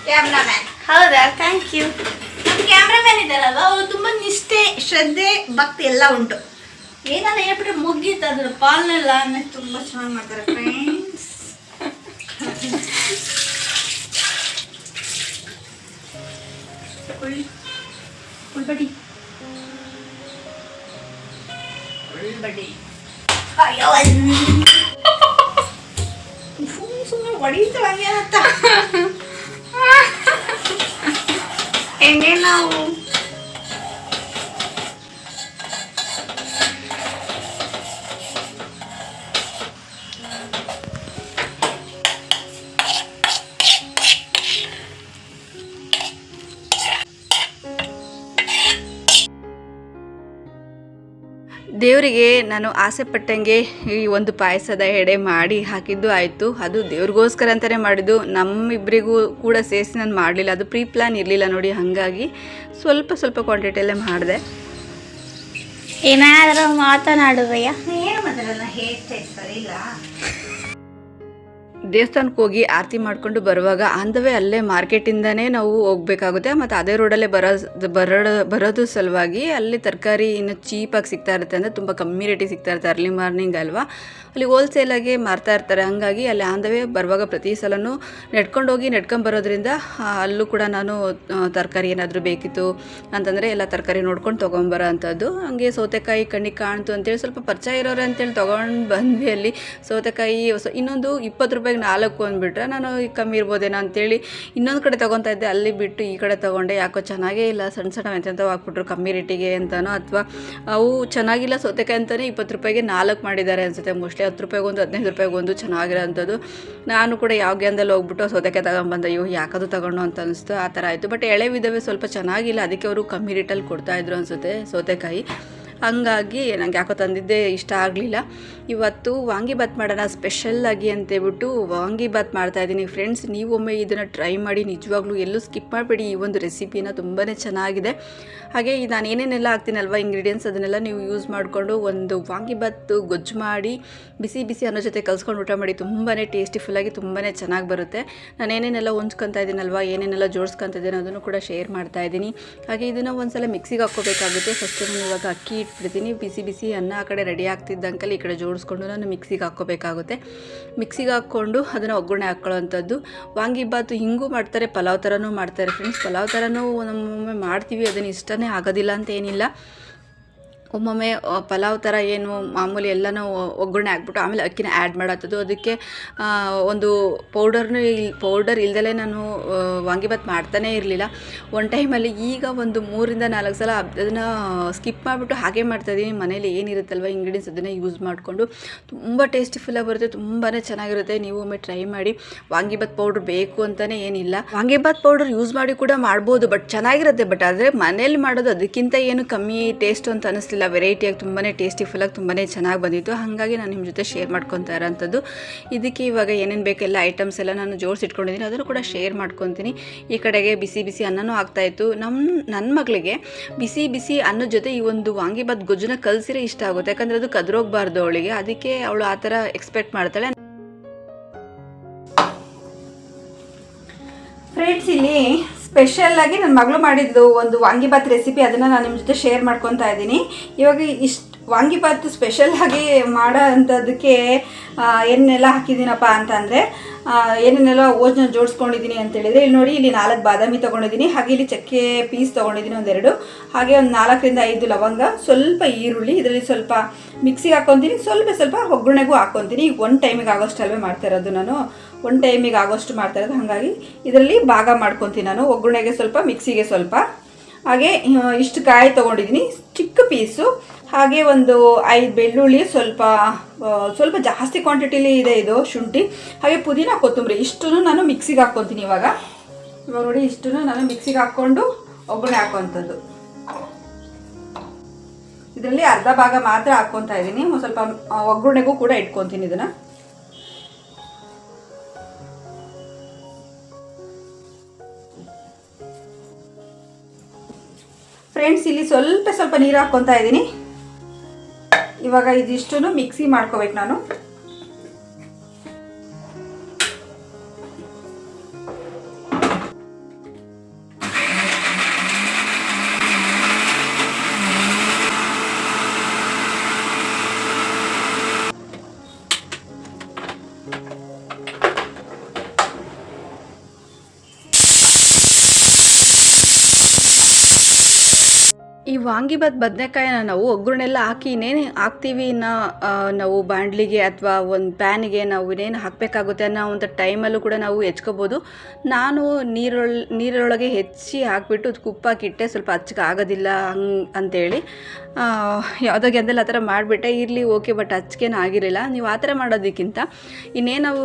ಕ್ಯಾಮ್ರಾಮ್ಯಾನ್ ಹೌದಾ? ಥ್ಯಾಂಕ್ ಯು ನಮ್ಮ ಕ್ಯಾಮ್ರಾಮ್ಯಾನ್ ಇದ್ದಾರಲ್ವ? ಅವರು ತುಂಬ ನಿಷ್ಠೆ ಶ್ರದ್ಧೆ ಭಕ್ತಿ ಎಲ್ಲ ಉಂಟು. ಏನಾರ ಹೇಳ್ಬಿಟ್ಟು ಮುಗೀತು ಅದ್ರ ಪಾಲನೆಲ್ಲ ತುಂಬ ಚೆನ್ನಾಗಿ ಮಾಡ್ತಾರೆ ಫ್ರೆಂಡ್ಸ್ ಉಳ್ಬಡಿ. ಉಳ್ಬಡಿ ಅಯ್ಯೋ ಸುಮ್ಮನೆ ಹೊಡೀತಾಳೆ ಹಂಗೆ ದೇವರಿಗೆ ನಾನು ಆಸೆ ಪಟ್ಟಂಗೆ ಈ ಒಂದು ಪಾಯಸದ ಎಡೆ ಮಾಡಿ ಹಾಕಿದ್ದು ಆಯಿತು. ಅದು ದೇವ್ರಿಗೋಸ್ಕರ ಅಂತಲೇ ಮಾಡಿದ್ದು. ನಮ್ಮಿಬ್ಬರಿಗೂ ಕೂಡ ಸೇರಿಸಿ ನಾನು ಮಾಡಲಿಲ್ಲ. ಅದು ಪ್ರೀ ಪ್ಲ್ಯಾನ್ ಇರಲಿಲ್ಲ ನೋಡಿ ಹಾಗಾಗಿ ಸ್ವಲ್ಪ ಸ್ವಲ್ಪ ಕ್ವಾಂಟಿಟಿಯಲ್ಲೇ ಮಾಡಿದೆ. ಏನಾದರೂ ಮಾತನಾಡುವಯ್ಯ? ಏನು ಮಾತಾಡಲ್ಲ ಹೇಳ್ತಾ ಸರಿ ಇಲ್ಲ. ದೇವಸ್ಥಾನಕ್ಕೆ ಹೋಗಿ ಆರತಿ ಮಾಡಿಕೊಂಡು ಬರುವಾಗ ಅಂದವೇ ಅಲ್ಲೇ ಮಾರ್ಕೆಟಿಂದನೇ ನಾವು ಹೋಗಬೇಕಾಗುತ್ತೆ. ಮತ್ತು ಅದೇ ರೋಡಲ್ಲೇ ಬರೋ ಬರೋ, ಬರೋದು ಸಲುವಾಗಿ ಅಲ್ಲಿ ತರಕಾರಿ ಇನ್ನು ಚೀಪಾಗಿ ಸಿಗ್ತಾ ಇರುತ್ತೆ ಅಂದರೆ ತುಂಬ ಕಮ್ಮಿ ರೇಟಿಗೆ ಸಿಗ್ತಾ ಇರುತ್ತೆ ಅರ್ಲಿ ಮಾರ್ನಿಂಗ್ ಅಲ್ವಾ. ಅಲ್ಲಿ ಹೋಲ್ಸೇಲಾಗಿ ಮಾರ್ತಾ ಇರ್ತಾರೆ. ಹಾಗಾಗಿ ಅಲ್ಲಿ ಆಂದವೇ ಬರುವಾಗ ಪ್ರತಿ ಸಲನೂ ನೆಡ್ಕೊಂಡು ಹೋಗಿ ನಡ್ಕೊಂಡು ಬರೋದ್ರಿಂದ ಅಲ್ಲೂ ಕೂಡ ನಾನು ತರಕಾರಿ ಏನಾದರೂ ಬೇಕಿತ್ತು ಅಂತಂದರೆ ಎಲ್ಲ ತರಕಾರಿ ನೋಡ್ಕೊಂಡು ತೊಗೊಂಬರೋ ಅಂಥದ್ದು. ಹಂಗೆ ಸೌತೆಕಾಯಿ ಕಣ್ಣಿಗೆ ಕಾಣ್ತು ಅಂತೇಳಿ ಸ್ವಲ್ಪ ಪರಿಚಯ ಇರೋರು ಅಂತೇಳಿ ತೊಗೊಂಡು ಬಂದ್ವಿ ಅಲ್ಲಿ. ಸೌತೆಕಾಯಿ ಇನ್ನೊಂದು ಇಪ್ಪತ್ತು ರೂಪಾಯಿಗೆ ನಾಲ್ಕು ಅಂದ್ಬಿಟ್ರೆ ನಾನು ಈಗ ಕಮ್ಮಿ ಇರ್ಬೋದೇನೋ ಅಂತೇಳಿ ಇನ್ನೊಂದು ಕಡೆ ತೊಗೊತಾ ಇದ್ದೆ. ಅಲ್ಲಿ ಬಿಟ್ಟು ಈ ಕಡೆ ತೊಗೊಂಡೆ. ಯಾಕೋ ಚೆನ್ನಾಗೇ ಇಲ್ಲ. ಸಣ್ಣ ಸಣ್ಣ ಎಂತೆಂಥವು ಹಾಕ್ಬಿಟ್ರು ಕಮ್ಮಿ ರೇಟಿಗೆ ಅಂತನೋ ಅಥವಾ ಅವು ಚೆನ್ನಾಗಿಲ್ಲ. ಸೌತೆಕಾಯಿ ಅಂತಲೇ ಇಪ್ಪತ್ತು ರೂಪಾಯಿಗೆ ನಾಲ್ಕು ಮಾಡಿದ್ದಾರೆ ಅನ್ಸುತ್ತೆ. ಮೋಸ್ಟ್ಲಿ ಹತ್ತು ರೂಪಾಯಿಗೊಂದು ಹದಿನೈದು ರೂಪಾಯಿಗೊಂದು ಒಂದು ಅಂಥದ್ದು. ನಾನು ಕೂಡ ಯಾವ ಗ್ಯಾಂದಲ್ಲಿ ಹೋಗ್ಬಿಟ್ಟು ಸೌತೆಕಾಯಿ ತಗೊಂಬಂದೆ ಅಯ್ಯೋ, ಯಾಕದು ತಗೊಂಡು? ಅಂತ ಅನಿಸ್ತು. ಆ ಥರ ಆಯಿತು. ಬಟ್ ಎಳೆ ವಿಧವೇ ಸ್ವಲ್ಪ ಚೆನ್ನಾಗಿಲ್ಲ. ಅದಕ್ಕೆ ಅವರು ಕಮ್ಮಿ ರೇಟಲ್ಲಿ ಕೊಡ್ತಾಯಿದ್ರು ಅನಿಸುತ್ತೆ ಸೌತೆಕಾಯಿ. ಹಂಗಾಗಿ ನಂಗೆ ಯಾಕೋ ತಂದಿದ್ದೆ ಇಷ್ಟ ಆಗಲಿಲ್ಲ. ಇವತ್ತು ವಾಂಗಿಬಾತ್ ಮಾಡೋಣ ಸ್ಪೆಷಲ್ಲಾಗಿ ಅಂತೇಳ್ಬಿಟ್ಟು ವಾಂಗಿಬಾತ್ ಮಾಡ್ತಾಯಿದ್ದೀನಿ ಫ್ರೆಂಡ್ಸ್ ನೀವೊಮ್ಮೆ ಇದನ್ನು ಟ್ರೈ ಮಾಡಿ ನಿಜವಾಗ್ಲೂ ಎಲ್ಲೂ ಸ್ಕಿಪ್ ಮಾಡಬೇಡಿ. ಈ ಒಂದು ರೆಸಿಪಿನ ತುಂಬಾ ಚೆನ್ನಾಗಿದೆ. ಹಾಗೆ ನಾನು ಏನೇನೆಲ್ಲ ಹಾಕ್ತೀನಲ್ವ ಇಂಗ್ರೀಡಿಯೆಂಟ್ಸ್ ಅದನ್ನೆಲ್ಲ ನೀವು ಯೂಸ್ ಮಾಡಿಕೊಂಡು ಒಂದು ವಾಂಗಿಬಾತ್ ಗೊಜ್ಜು ಮಾಡಿ ಬಿಸಿ ಬಿಸಿ ಅನ್ನೋ ಜೊತೆ ಕಲ್ಸ್ಕೊಂಡು ಊಟ ಮಾಡಿ ತುಂಬಾ ಟೇಸ್ಟಿಫುಲ್ಲಾಗಿ ತುಂಬಾ ಚೆನ್ನಾಗಿ ಬರುತ್ತೆ. ನಾನು ಏನೇನೆಲ್ಲ ಹೊಂಚ್ಕೊತಾ ಇದ್ದೀನಲ್ವ, ಏನೇನೆಲ್ಲ ಜೋಡಿಸ್ಕೊತಾ ಇದ್ದೀನಿ ಅದನ್ನು ಕೂಡ ಶೇರ್ ಮಾಡ್ತಾ ಇದ್ದೀನಿ. ಹಾಗೆ ಇದನ್ನು ಒಂದ್ಸಲ ಮಿಕ್ಸಿಗೆ ಹಾಕ್ಕೋಬೇಕಾಗುತ್ತೆ. ಫಸ್ಟ್ ಇವಾಗ ಅಕ್ಕಿ ಇಟ್ಬಿಡ್ತೀನಿ ಬಿಸಿ ಬಿಸಿ ಅನ್ನ ಆ ಕಡೆ ರೆಡಿ ಆಗ್ತಿದ್ದಂಕಲ್ಲಿ ಈ ಕಡೆ ಜೋಡಿಸ್ಕೊಂಡು ನಾನು ಮಿಕ್ಸಿಗೆ ಹಾಕ್ಕೋಬೇಕಾಗುತ್ತೆ. ಮಿಕ್ಸಿಗೆ ಹಾಕ್ಕೊಂಡು ಅದನ್ನು ಒಗ್ಗರಣೆ ಹಾಕ್ಕೊಳ್ಳೋವಂಥದ್ದು ವಾಂಗಿಬಾತು ಹಿಂಗೂ ಮಾಡ್ತಾರೆ, ಪಲಾವ್ ಥರನೂ ಮಾಡ್ತಾರೆ. ಫ್ರೆಂಡ್ಸ್ ಪಲಾವ್ ಥರನೂ ನಮ್ಮೊಮ್ಮೆ ಮಾಡ್ತೀವಿ. ಅದನ್ನು ಇಷ್ಟನೇ ಆಗೋದಿಲ್ಲ ಅಂತ ಏನಿಲ್ಲ. ಒಮ್ಮೊಮ್ಮೆ ಪಲಾವ್ ಥರ ಏನು ಮಾಮೂಲಿ ಎಲ್ಲನೂ ಒಗ್ಗರಣೆ ಹಾಕ್ಬಿಟ್ಟು ಆಮೇಲೆ ಅಕ್ಕಿನ ಆ್ಯಡ್ ಮಾಡತ್ತದು. ಅದಕ್ಕೆ ಒಂದು ಪೌಡರ್ನೂ ಇಲ್ಲಿ ಪೌಡರ್ ಇಲ್ದಲೇ ನಾನು ವಾಂಗಿಬಾತ್ ಮಾಡ್ತಾನೇ ಇರಲಿಲ್ಲ. ಒನ್ ಟೈಮಲ್ಲಿ ಈಗ ಒಂದು ಮೂರಿಂದ ನಾಲ್ಕು ಸಲ ಅದನ್ನು ಸ್ಕಿಪ್ ಮಾಡಿಬಿಟ್ಟು ಹಾಗೆ ಮಾಡ್ತಾಯಿದ್ದೀನಿ ಮನೇಲಿ ಏನಿರುತ್ತಲ್ವ ಇಂಗ್ರೀಡಿಯೆಂಟ್ಸ್ ಅದನ್ನು ಯೂಸ್ ಮಾಡಿಕೊಂಡು. ತುಂಬ ಟೇಸ್ಟಿಫುಲ್ಲಾಗಿ ಬರುತ್ತೆ ತುಂಬಾ ಚೆನ್ನಾಗಿರುತ್ತೆ. ನೀವು ಒಮ್ಮೆ ಟ್ರೈ ಮಾಡಿ. ವಾಂಗಿಬಾತ್ ಪೌಡ್ರ್ ಬೇಕು ಅಂತಲೇ ಏನಿಲ್ಲ. ವಾಂಗಿಬಾತ್ ಪೌಡರ್ ಯೂಸ್ ಮಾಡಿ ಕೂಡ ಮಾಡ್ಬೋದು ಬಟ್ ಚೆನ್ನಾಗಿರುತ್ತೆ. ಬಟ್ ಆದರೆ ಮನೇಲಿ ಮಾಡೋದು ಅದಕ್ಕಿಂತ ಏನು ಕಮ್ಮಿ ಟೇಸ್ಟ್ ಅಂತ ಅನ್ನಿಸ್ಲಿಲ್ಲ ವೆರೈಟಿಯಾಗಿ ತುಂಬಾ ಟೇಸ್ಟಿಫುಲ್ಲಾಗಿ ತುಂಬಾ ಚೆನ್ನಾಗಿ ಬಂದಿತ್ತು. ಹಾಗಾಗಿ ನಾನು ನಿಮ್ಮ ಜೊತೆ ಶೇರ್ ಮಾಡ್ಕೊತಾ ಇರೋಂಥದ್ದು. ಇದಕ್ಕೆ ಇವಾಗ ಏನೇನು ಬೇಕೆಲ್ಲ ಐಟಮ್ಸ್ ಎಲ್ಲ ನಾನು ಜೋಡಿಸಿಟ್ಕೊಂಡಿದ್ದೀನಿ. ಅದನ್ನು ಕೂಡ ಶೇರ್ ಮಾಡ್ಕೊತೀನಿ. ಈ ಕಡೆಗೆ ಬಿಸಿ ಬಿಸಿ ಅನ್ನನೂ ಆಗ್ತಾಯಿತ್ತು ನಮ್ಮ ನನ್ನ ಮಗಳಿಗೆ ಬಿಸಿ ಬಿಸಿ ಅನ್ನದ ಜೊತೆ ಈ ಒಂದು ವಾಂಗಿಬಾತ್ ಗೊಜ್ಜನ್ನ ಕಲಸಿರೇ ಇಷ್ಟ ಆಗುತ್ತೆ. ಯಾಕಂದರೆ ಅದು ಕದ್ರೋಗ್ಬಾರ್ದು ಅವಳಿಗೆ. ಅದಕ್ಕೆ ಅವಳು ಆ ಥರ ಎಕ್ಸ್ಪೆಕ್ಟ್ ಮಾಡ್ತಾಳೆ. ಫ್ರೆಂಡ್ಸ್ ಇಲ್ಲಿ ಸ್ಪೆಷಲ್ ಆಗಿ ನನ್ನ ಮಗಳು ಮಾಡಿದ್ದು ಒಂದು ವಾಂಗಿಬಾತ್ ರೆಸಿಪಿ ಅದನ್ನು ನಾನು ನಿಮ್ಮ ಜೊತೆ ಶೇರ್ ಮಾಡ್ಕೊತಾ ಇದ್ದೀನಿ. ಇವಾಗ ಇಷ್ಟು ವಾಂಗಿಬಾತ್ ಸ್ಪೆಷಲ್ ಆಗಿ ಮಾಡೋ ಅಂಥದ್ದಕ್ಕೆ ಏನೆಲ್ಲ ಹಾಕಿದ್ದೀನಪ್ಪ ಅಂತಂದರೆ ಏನೇನೆಲ್ಲ ಓಜನ ಜೋಡಿಸ್ಕೊಂಡಿದ್ದೀನಿ ಅಂತ ಹೇಳಿದ್ರೆ ಇಲ್ಲಿ ನೋಡಿ, ಇಲ್ಲಿ ನಾಲ್ಕು ಬಾದಾಮಿ ತೊಗೊಂಡಿದ್ದೀನಿ. ಹಾಗೆ ಇಲ್ಲಿ ಚಕ್ಕೆ ಪೀಸ್ ತೊಗೊಂಡಿದ್ದೀನಿ ಒಂದೆರಡು. ಹಾಗೆ ಒಂದು ನಾಲ್ಕರಿಂದ ಐದು ಲವಂಗ, ಸ್ವಲ್ಪ ಈರುಳ್ಳಿ, ಇದರಲ್ಲಿ ಸ್ವಲ್ಪ ಮಿಕ್ಸಿಗೆ ಹಾಕೊತೀನಿ. ಸ್ವಲ್ಪ ಸ್ವಲ್ಪ ಒಗ್ಗರಣೆಗೂ ಹಾಕ್ಕೊತೀನಿ ಈಗ ಒಂದು ಟೈಮಿಗೆ ಆಗೋಷ್ಟು ಅಲ್ವೇ ಮಾಡ್ತಾ ಇರೋದು ನಾನು. ಒಂದು ಟೈಮಿಗೆ ಆಗೋಷ್ಟು ಮಾಡ್ತಾ ಇರೋದು. ಹಾಗಾಗಿ ಇದರಲ್ಲಿ ಭಾಗ ಮಾಡ್ಕೊತೀನಿ ನಾನು. ಒಗ್ಗರಣೆಗೆ ಸ್ವಲ್ಪ, ಮಿಕ್ಸಿಗೆ ಸ್ವಲ್ಪ. ಹಾಗೆ ಇಷ್ಟು ಕಾಯಿ ತೊಗೊಂಡಿದ್ದೀನಿ. ಚಿಕ್ಕ ಪೀಸು. ಹಾಗೆ ಒಂದು ಐದು ಬೆಳ್ಳುಳ್ಳಿ ಸ್ವಲ್ಪ ಸ್ವಲ್ಪ ಜಾಸ್ತಿ ಕ್ವಾಂಟಿಟಿಲಿ ಇದೆ ಇದು ಶುಂಠಿ. ಹಾಗೆ ಪುದೀನ, ಕೊತ್ತಂಬರಿ. ಇಷ್ಟನ್ನು ನಾನು ಮಿಕ್ಸಿಗೆ ಹಾಕ್ಕೊತೀನಿ ಇವಾಗ. ಇವಾಗ ನೋಡಿ, ಇಷ್ಟನ್ನು ನಾನು ಮಿಕ್ಸಿಗೆ ಹಾಕ್ಕೊಂಡು ಒಗ್ಗರಣೆ ಹಾಕೋವಂಥದ್ದು. ಇದರಲ್ಲಿ ಅರ್ಧ ಭಾಗ ಮಾತ್ರ ಹಾಕ್ಕೊತಾ ಇದ್ದೀನಿ. ಸ್ವಲ್ಪ ಒಗ್ಗರಣೆಗೂ ಕೂಡ ಇಟ್ಕೊತೀನಿ ಇದನ್ನು. ಫ್ರೆಂಡ್ಸ್ ಇಲ್ಲಿ ಸ್ವಲ್ಪ ಸ್ವಲ್ಪ ನೀರು ಹಾಕ್ಕೊತಾ ಇದ್ದೀನಿ ಇವಾಗ ಇದಿಷ್ಟು ಮಿಕ್ಸಿ ಮಾಡ್ಕೋಬೇಕು ನಾನು. ಈ ವಾಂಗಿಬಾತ್ ಬದನೆಕಾಯಿನ ನಾವು ಒಗ್ಗರಣೆಲ್ಲ ಹಾಕಿ ಇನ್ನೇನು ಹಾಕ್ತೀವಿ ಇನ್ನು ನಾವು ಬಾಣಲಿಗೆ ಅಥವಾ ಒಂದು ಪ್ಯಾನಿಗೆ ನಾವು ಇನ್ನೇನು ಹಾಕಬೇಕಾಗುತ್ತೆ ಅನ್ನೋ ಒಂದು ಟೈಮಲ್ಲೂ ಕೂಡ ನಾವು ಹೆಚ್ಕೋಬೋದು. ನಾನು ನೀರೊಳ, ನೀರೊಳಗೆ ಹೆಚ್ಚಿ ಹಾಕಿಬಿಟ್ಟು ಕುಪ್ಪಾಕಿಟ್ಟೆ ಸ್ವಲ್ಪ ಹಚ್ಚಕ್ಕೆ ಆಗೋದಿಲ್ಲ ಹಂಗೆ ಅಂತೇಳಿ. ಯಾವುದೋ ಗೆದ್ದಲ್ಲಿ ಆ ಥರ ಮಾಡಿಬಿಟ್ಟೆ. ಇರಲಿ, ಓಕೆ, ಬಟ್ ಹಚ್ಕೇನು ಆಗಿರಲಿಲ್ಲ. ನೀವು ಆ ಥರ ಮಾಡೋದಕ್ಕಿಂತ ಇನ್ನೇನು ನಾವು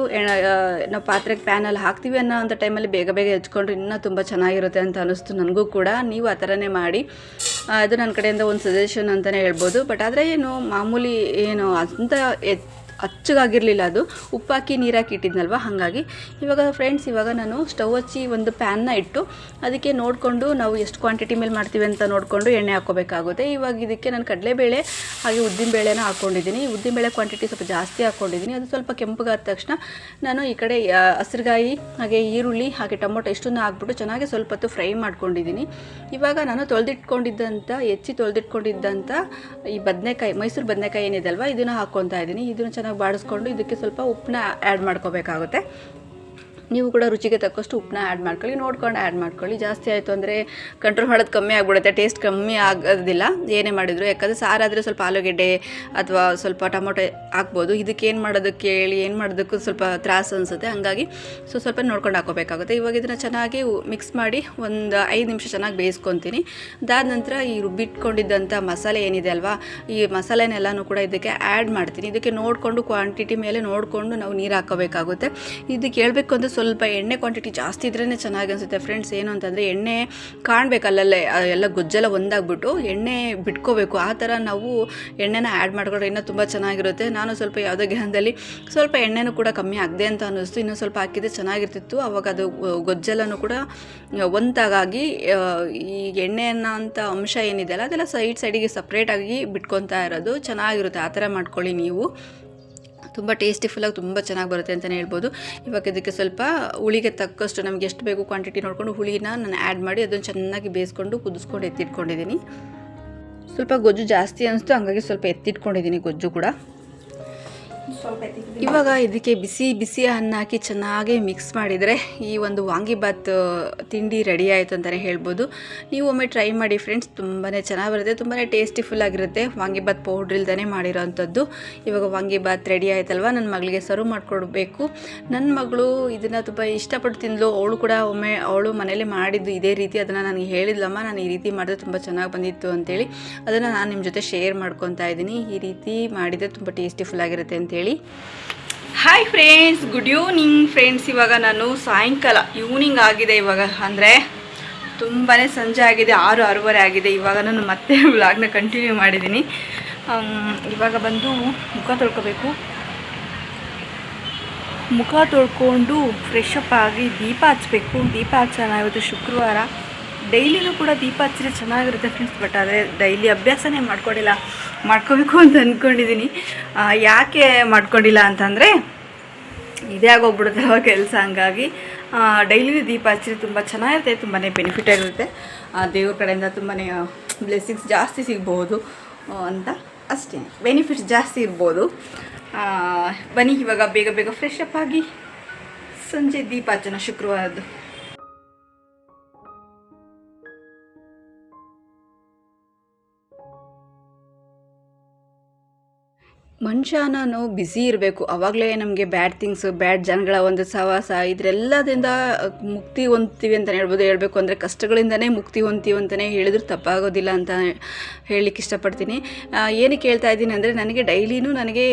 ನಾವು ಪಾತ್ರೆಗೆ ಪ್ಯಾನಲ್ಲಿ ಹಾಕ್ತೀವಿ ಅನ್ನೋ ಅಂಥ ಟೈಮಲ್ಲಿ ಬೇಗ ಬೇಗ ಹೆಚ್ಕೊಂಡ್ರೆ ಇನ್ನೂ ತುಂಬ ಚೆನ್ನಾಗಿರುತ್ತೆ ಅಂತ ಅನ್ನಿಸ್ತು ನನಗೂ ಕೂಡ. ನೀವು ಆ ಥರನೇ ಮಾಡಿ. ಅದು ನನ್ನ ಕಡೆಯಿಂದ ಒಂದು ಸಜೆಷನ್ ಅಂತಲೇ ಹೇಳ್ಬೋದು. ಬಟ್ ಆದರೆ ಏನು ಮಾಮೂಲಿ ಏನು ಎತ್ ಅಚ್ಚಗಾಗಿರಲಿಲ್ಲ ಅದು. ಉಪ್ಪಾಕಿ ನೀರಾಕಿ ಇಟ್ಟಿದ್ನಲ್ವ? ಹಾಗಾಗಿ. ಇವಾಗ ಫ್ರೆಂಡ್ಸ್ ಇವಾಗ ನಾನು ಸ್ಟವ್ ಹಚ್ಚಿ ಒಂದು ಪ್ಯಾನ್ನ ಇಟ್ಟು ಅದಕ್ಕೆ ನೋಡಿಕೊಂಡು ನಾವು ಎಷ್ಟು ಕ್ವಾಂಟಿಟಿ ಮೇಲೆ ಮಾಡ್ತೀವಿ ಅಂತ ನೋಡಿಕೊಂಡು ಎಣ್ಣೆ ಹಾಕೋಬೇಕಾಗುತ್ತೆ ಇವಾಗ ಇದಕ್ಕೆ ನಾನು ಕಡಲೆಬೇಳೆ, ಹಾಗೆ ಉದ್ದಿನಬೇಳೆನ ಹಾಕ್ಕೊಂಡಿದ್ದೀನಿ. ಉದ್ದಿನಬೇಳೆ ಕ್ವಾಂಟಿಟಿ ಸ್ವಲ್ಪ ಜಾಸ್ತಿ ಹಾಕ್ಕೊಂಡಿದ್ದೀನಿ. ಅದು ಸ್ವಲ್ಪ ಕೆಂಪಗಾದ ತಕ್ಷಣ ನಾನು ಈ ಕಡೆ ಹಸಿರುಗಾಯಿ, ಹಾಗೆ ಈರುಳ್ಳಿ, ಹಾಗೆ ಟೊಮೊಟೊ ಇಷ್ಟನ್ನು ಹಾಕ್ಬಿಟ್ಟು ಚೆನ್ನಾಗಿ ಸ್ವಲ್ಪ ಹೊತ್ತು ಫ್ರೈ ಮಾಡ್ಕೊಂಡಿದ್ದೀನಿ. ಇವಾಗ ನಾನು ತೊಳೆದಿಟ್ಕೊಂಡಿದ್ದಂಥ ಹೆಚ್ಚಿ ತೊಳೆದಿಟ್ಕೊಂಡಿದ್ದಂಥ ಈ ಬದನೆಕಾಯಿ, ಮೈಸೂರು ಬದನೆಕಾಯಿ ಏನಿದೆ ಅಲ್ವಾ? ಇದನ್ನು ಹಾಕ್ಕೊತಾ ಇದ್ದೀನಿ. ಇದನ್ನು ಚೆನ್ನಾಗಿ ಬಾಡಿಸ್ಕೊಂಡು ಇದಕ್ಕೆ ಸ್ವಲ್ಪ ಉಪ್ಪನ್ನ ಆ್ಯಡ್ ಮಾಡ್ಕೋಬೇಕಾಗುತ್ತೆ. ನೀವು ಕೂಡ ರುಚಿಗೆ ತಕ್ಕಷ್ಟು ಉಪ್ಪನ್ನ ಆ್ಯಡ್ ಮಾಡ್ಕೊಳ್ಳಿ, ನೋಡ್ಕೊಂಡು ಆ್ಯಡ್ ಮಾಡ್ಕೊಳ್ಳಿ. ಜಾಸ್ತಿ ಆಯಿತು ಅಂದರೆ ಕಂಟ್ರೋಲ್ ಮಾಡೋದು ಕಮ್ಮಿ ಆಗಿಬಿಡುತ್ತೆ ಟೇಸ್ಟ್ ಕಮ್ಮಿ ಆಗೋದಿಲ್ಲ. ಏನೇ ಮಾಡಿದ್ರು, ಯಾಕಂದರೆ ಸಾರಾದರೆ ಸ್ವಲ್ಪ ಆಲೂಗೆಡ್ಡೆ ಅಥವಾ ಸ್ವಲ್ಪ ಟೊಮೊಟೊ ಹಾಕ್ಬೋದು. ಇದಕ್ಕೆ ಏನು ಮಾಡೋದಕ್ಕೆ ಹೇಳಿ, ಏನು ಮಾಡೋದಕ್ಕೂ ಸ್ವಲ್ಪ ತ್ರಾಸು ಅನಿಸುತ್ತೆ. ಹಾಗಾಗಿ ಸೊ ಸ್ವಲ್ಪ ನೋಡ್ಕೊಂಡು ಹಾಕೋಬೇಕಾಗುತ್ತೆ ಇವಾಗ ಇದನ್ನು ಚೆನ್ನಾಗಿ ಮಿಕ್ಸ್ ಮಾಡಿ ಒಂದು ಐದು ನಿಮಿಷ ಚೆನ್ನಾಗಿ ಬೇಯಿಸ್ಕೊತೀನಿ. ಅದಾದ ನಂತರ ಈ ರುಬ್ಬಿಟ್ಕೊಂಡಿದ್ದಂಥ ಮಸಾಲೆ ಏನಿದೆ ಅಲ್ವಾ, ಈ ಮಸಾಲೆನೆಲ್ಲನೂ ಕೂಡ ಇದಕ್ಕೆ ಆ್ಯಡ್ ಮಾಡ್ತೀನಿ. ಇದಕ್ಕೆ ನೋಡಿಕೊಂಡು ಕ್ವಾಂಟಿಟಿ ಮೇಲೆ ನೋಡಿಕೊಂಡು ನಾವು ನೀರು ಹಾಕೋಬೇಕಾಗುತ್ತೆ ಇದಕ್ಕೆ ಹೇಳಬೇಕು ಅಂದರೆ ಸ್ವಲ್ಪ ಎಣ್ಣೆ ಕ್ವಾಂಟಿಟಿ ಜಾಸ್ತಿ ಇದ್ರೇ ಚೆನ್ನಾಗಿ ಅನಿಸುತ್ತೆ ಫ್ರೆಂಡ್ಸ್ ಏನು ಅಂತಂದರೆ ಎಣ್ಣೆ ಕಾಣಬೇಕು ಅಲ್ಲಲ್ಲೇ ಎಲ್ಲ ಗೊಜ್ಜೆಲ್ಲ ಒಂದಾಗ್ಬಿಟ್ಟು ಎಣ್ಣೆ ಬಿಟ್ಕೋಬೇಕು. ಆ ಥರ ನಾವು ಎಣ್ಣೆನ ಆ್ಯಡ್ ಮಾಡ್ಕೊಂಡ್ರೆ ಇನ್ನೂ ತುಂಬ ಚೆನ್ನಾಗಿರುತ್ತೆ. ನಾನು ಸ್ವಲ್ಪ ಯಾವುದೇ ಗ್ರಹದಲ್ಲಿ ಸ್ವಲ್ಪ ಎಣ್ಣೆನೂ ಕೂಡ ಕಮ್ಮಿ ಆಗದೆ ಅಂತ ಅನ್ನಿಸ್ತು. ಇನ್ನೂ ಸ್ವಲ್ಪ ಹಾಕಿದ್ರೆ ಚೆನ್ನಾಗಿರ್ತಿತ್ತು. ಅವಾಗ ಅದು ಗೊಜ್ಜೆಲ್ಲನೂ ಕೂಡ ಒಂದಾಗಿ ಈ ಎಣ್ಣೆ ಅಂಥ ಅಂಶ ಏನಿದೆ ಅಲ್ಲ, ಅದೆಲ್ಲ ಸೈಡ್ ಸೈಡಿಗೆ ಸಪ್ರೇಟಾಗಿ ಬಿಟ್ಕೊತಾ ಇರೋದು. ಚೆನ್ನಾಗಿರುತ್ತೆ. ಆ ಥರ ಮಾಡ್ಕೊಳ್ಳಿ ನೀವು. ತುಂಬ ಟೇಸ್ಟಿಫುಲ್ಲಾಗಿ ತುಂಬ ಚೆನ್ನಾಗಿ ಬರುತ್ತೆ ಅಂತಲೇ ಹೇಳ್ಬೋದು ಇವಾಗ ಇದಕ್ಕೆ ಸ್ವಲ್ಪ ಹುಳಿಗೆ ತಕ್ಕಷ್ಟು ನಮಗೆ ಎಷ್ಟು ಬೇಕು ಕ್ವಾಂಟಿಟಿ ನೋಡಿಕೊಂಡು ಹುಳಿನ ನಾನು ಆ್ಯಡ್ ಮಾಡಿ ಅದನ್ನು ಚೆನ್ನಾಗಿ ಬೇಯಿಸ್ಕೊಂಡು ಕುದಿಸ್ಕೊಂಡು ಎತ್ತಿಟ್ಕೊಂಡಿದ್ದೀನಿ ಸ್ವಲ್ಪ ಗೊಜ್ಜು ಜಾಸ್ತಿ ಅನಿಸ್ತು, ಹಂಗಾಗಿ ಸ್ವಲ್ಪ ಎತ್ತಿಟ್ಕೊಂಡಿದ್ದೀನಿ ಗೊಜ್ಜು ಕೂಡ. ಇವಾಗ ಇದಕ್ಕೆ ಬಿಸಿ ಬಿಸಿ ಅನ್ನ ಹಾಕಿ ಚೆನ್ನಾಗಿ ಮಿಕ್ಸ್ ಮಾಡಿದರೆ ಈ ಒಂದು ವಾಂಗಿಬಾತ್ ತಿಂಡಿ ರೆಡಿ ಆಯಿತು ಅಂತಲೇ ಹೇಳ್ಬೋದು. ನೀವು ಒಮ್ಮೆ ಟ್ರೈ ಮಾಡಿ ಫ್ರೆಂಡ್ಸ್ ತುಂಬಾ ಚೆನ್ನಾಗಿ ಬರುತ್ತೆ ತುಂಬಾ ಟೇಸ್ಟಿಫುಲ್ ಆಗಿರುತ್ತೆ. ವಾಂಗಿಬಾತ್ ಪೌಡ್ರ್ ಇಲ್ದೇ ಮಾಡಿರೋವಂಥದ್ದು ಇವಾಗ ವಾಂಗಿಬಾತ್ ರೆಡಿ ಆಯ್ತಲ್ವ? ನನ್ನ ಮಗಳಿಗೆ ಸರ್ವ್ ಮಾಡಿಕೊಡ್ಬೇಕು. ನನ್ನ ಮಗಳು ಇದನ್ನು ತುಂಬ ಇಷ್ಟಪಟ್ಟು ತಿಂದಳು ಅವಳು ಕೂಡ ಒಮ್ಮೆ, ಅವಳು ಮನೇಲಿ ಮಾಡಿದ್ದು ಇದೇ ರೀತಿ. ಅದನ್ನು ನನಗೆ ಹೇಳಿದ್ಲಮ್ಮ. ನಾನು ಈ ರೀತಿ ಮಾಡಿದ್ರೆ ತುಂಬ ಚೆನ್ನಾಗಿ ಬಂದಿತ್ತು ಅಂತೇಳಿ. ಅದನ್ನು ನಾನು ನಿಮ್ಮ ಜೊತೆ ಶೇರ್ ಮಾಡ್ಕೊತಾ ಇದ್ದೀನಿ. ಈ ರೀತಿ ಮಾಡಿದರೆ ತುಂಬ ಟೇಸ್ಟಿಫುಲ್ ಆಗಿರುತ್ತೆ ಅಂತೇಳಿ. Hi friends good evening friends ಇವಾಗ ನಾನು ಸಾಯಂಕಾಲ ಈವ್ನಿಂಗ್ ಆಗಿದೆ ಇವಾಗ. ಅಂದರೆ ತುಂಬಾ ಸಂಜೆ ಆಗಿದೆ, ಆರು, ಆರೂವರೆ ಆಗಿದೆ. ಇವಾಗ ನಾನು ಮತ್ತೆ ವ್ಲಾಗ್ನ ಕಂಟಿನ್ಯೂ ಮಾಡಿದ್ದೀನಿ. ಇವಾಗ ಬಂದು ಮುಖ ತೊಳ್ಕೋಬೇಕು. ಮುಖ ತೊಳ್ಕೊಂಡು ಫ್ರೆಶ್ ಅಪ್ ಆಗಿ ದೀಪ ಹಚ್ಚಬೇಕು ದೀಪ ಹಚ್ಚೋಣ ಇವತ್ತು ಶುಕ್ರವಾರ. ಡೈಲಿನೂ ಕೂಡ ದೀಪ ಹಚ್ಚಿದ್ರೆ ಚೆನ್ನಾಗಿರುತ್ತೆ ಫ್ರೆಂಡ್ಸ್ ಬಟ್ ಆದರೆ ಡೈಲಿ ಅಭ್ಯಾಸನೇ ಮಾಡ್ಕೊಂಡಿಲ್ಲ. ಮಾಡ್ಕೋಬೇಕು ಅಂತ ಅಂದ್ಕೊಂಡಿದ್ದೀನಿ ಯಾಕೆ ಮಾಡ್ಕೊಂಡಿಲ್ಲ ಅಂತಂದರೆ, ಇದೇ ಆಗೋಗ್ಬಿಡುತ್ತೆ ಅವಾಗ ಕೆಲಸ ಹಂಗಾಗಿ. ಡೈಲಿ ದೀಪ ಹಚ್ಚಿದ್ರೆ ತುಂಬ ಚೆನ್ನಾಗಿರುತ್ತೆ ತುಂಬಾ ಬೆನಿಫಿಟ್ ಆಗಿರುತ್ತೆ. ದೇವ್ರ ಕಡೆಯಿಂದ ತುಂಬಾ ಬ್ಲೆಸ್ಸಿಂಗ್ಸ್ ಜಾಸ್ತಿ ಸಿಗ್ಬೋದು ಅಂತ ಅಷ್ಟೇ. ಬೆನಿಫಿಟ್ಸ್ ಜಾಸ್ತಿ ಇರ್ಬೋದು. ಬನ್ನಿ ಇವಾಗ ಬೇಗ ಬೇಗ ಫ್ರೆಶ್ ಅಪ್ ಆಗಿ ಸಂಜೆ ದೀಪ ಹಚ್ಚೋಣ ಶುಕ್ರವಾರದ್ದು. ಮನುಷ್ಯ ನಾನು ಬ್ಯುಸಿ ಇರಬೇಕು. ಆವಾಗಲೇ ನಮಗೆ ಬ್ಯಾಡ್ ಥಿಂಗ್ಸ್ ಬ್ಯಾಡ್ ಜನಗಳ ಒಂದು ಸಹವಾಸ, ಇದ್ರೆಲ್ಲದಿಂದ ಮುಕ್ತಿ ಹೊಂದ್ತೀವಿ ಅಂತಲೇ ಹೇಳ್ಬೋದು. ಹೇಳಬೇಕು ಅಂದರೆ ಕಷ್ಟಗಳಿಂದನೇ ಮುಕ್ತಿ ಹೊಂದ್ತೀವಿ ಅಂತಲೇ ಹೇಳಿದ್ರು ತಪ್ಪಾಗೋದಿಲ್ಲ ಅಂತ ಹೇಳಲಿಕ್ಕೆ ಇಷ್ಟಪಡ್ತೀನಿ. ಏನಕ್ಕೆ ಹೇಳ್ತಾ ಇದ್ದೀನಿ ಅಂದರೆ ನನಗೆ ಡೈಲಿನೂ ನನಗೆ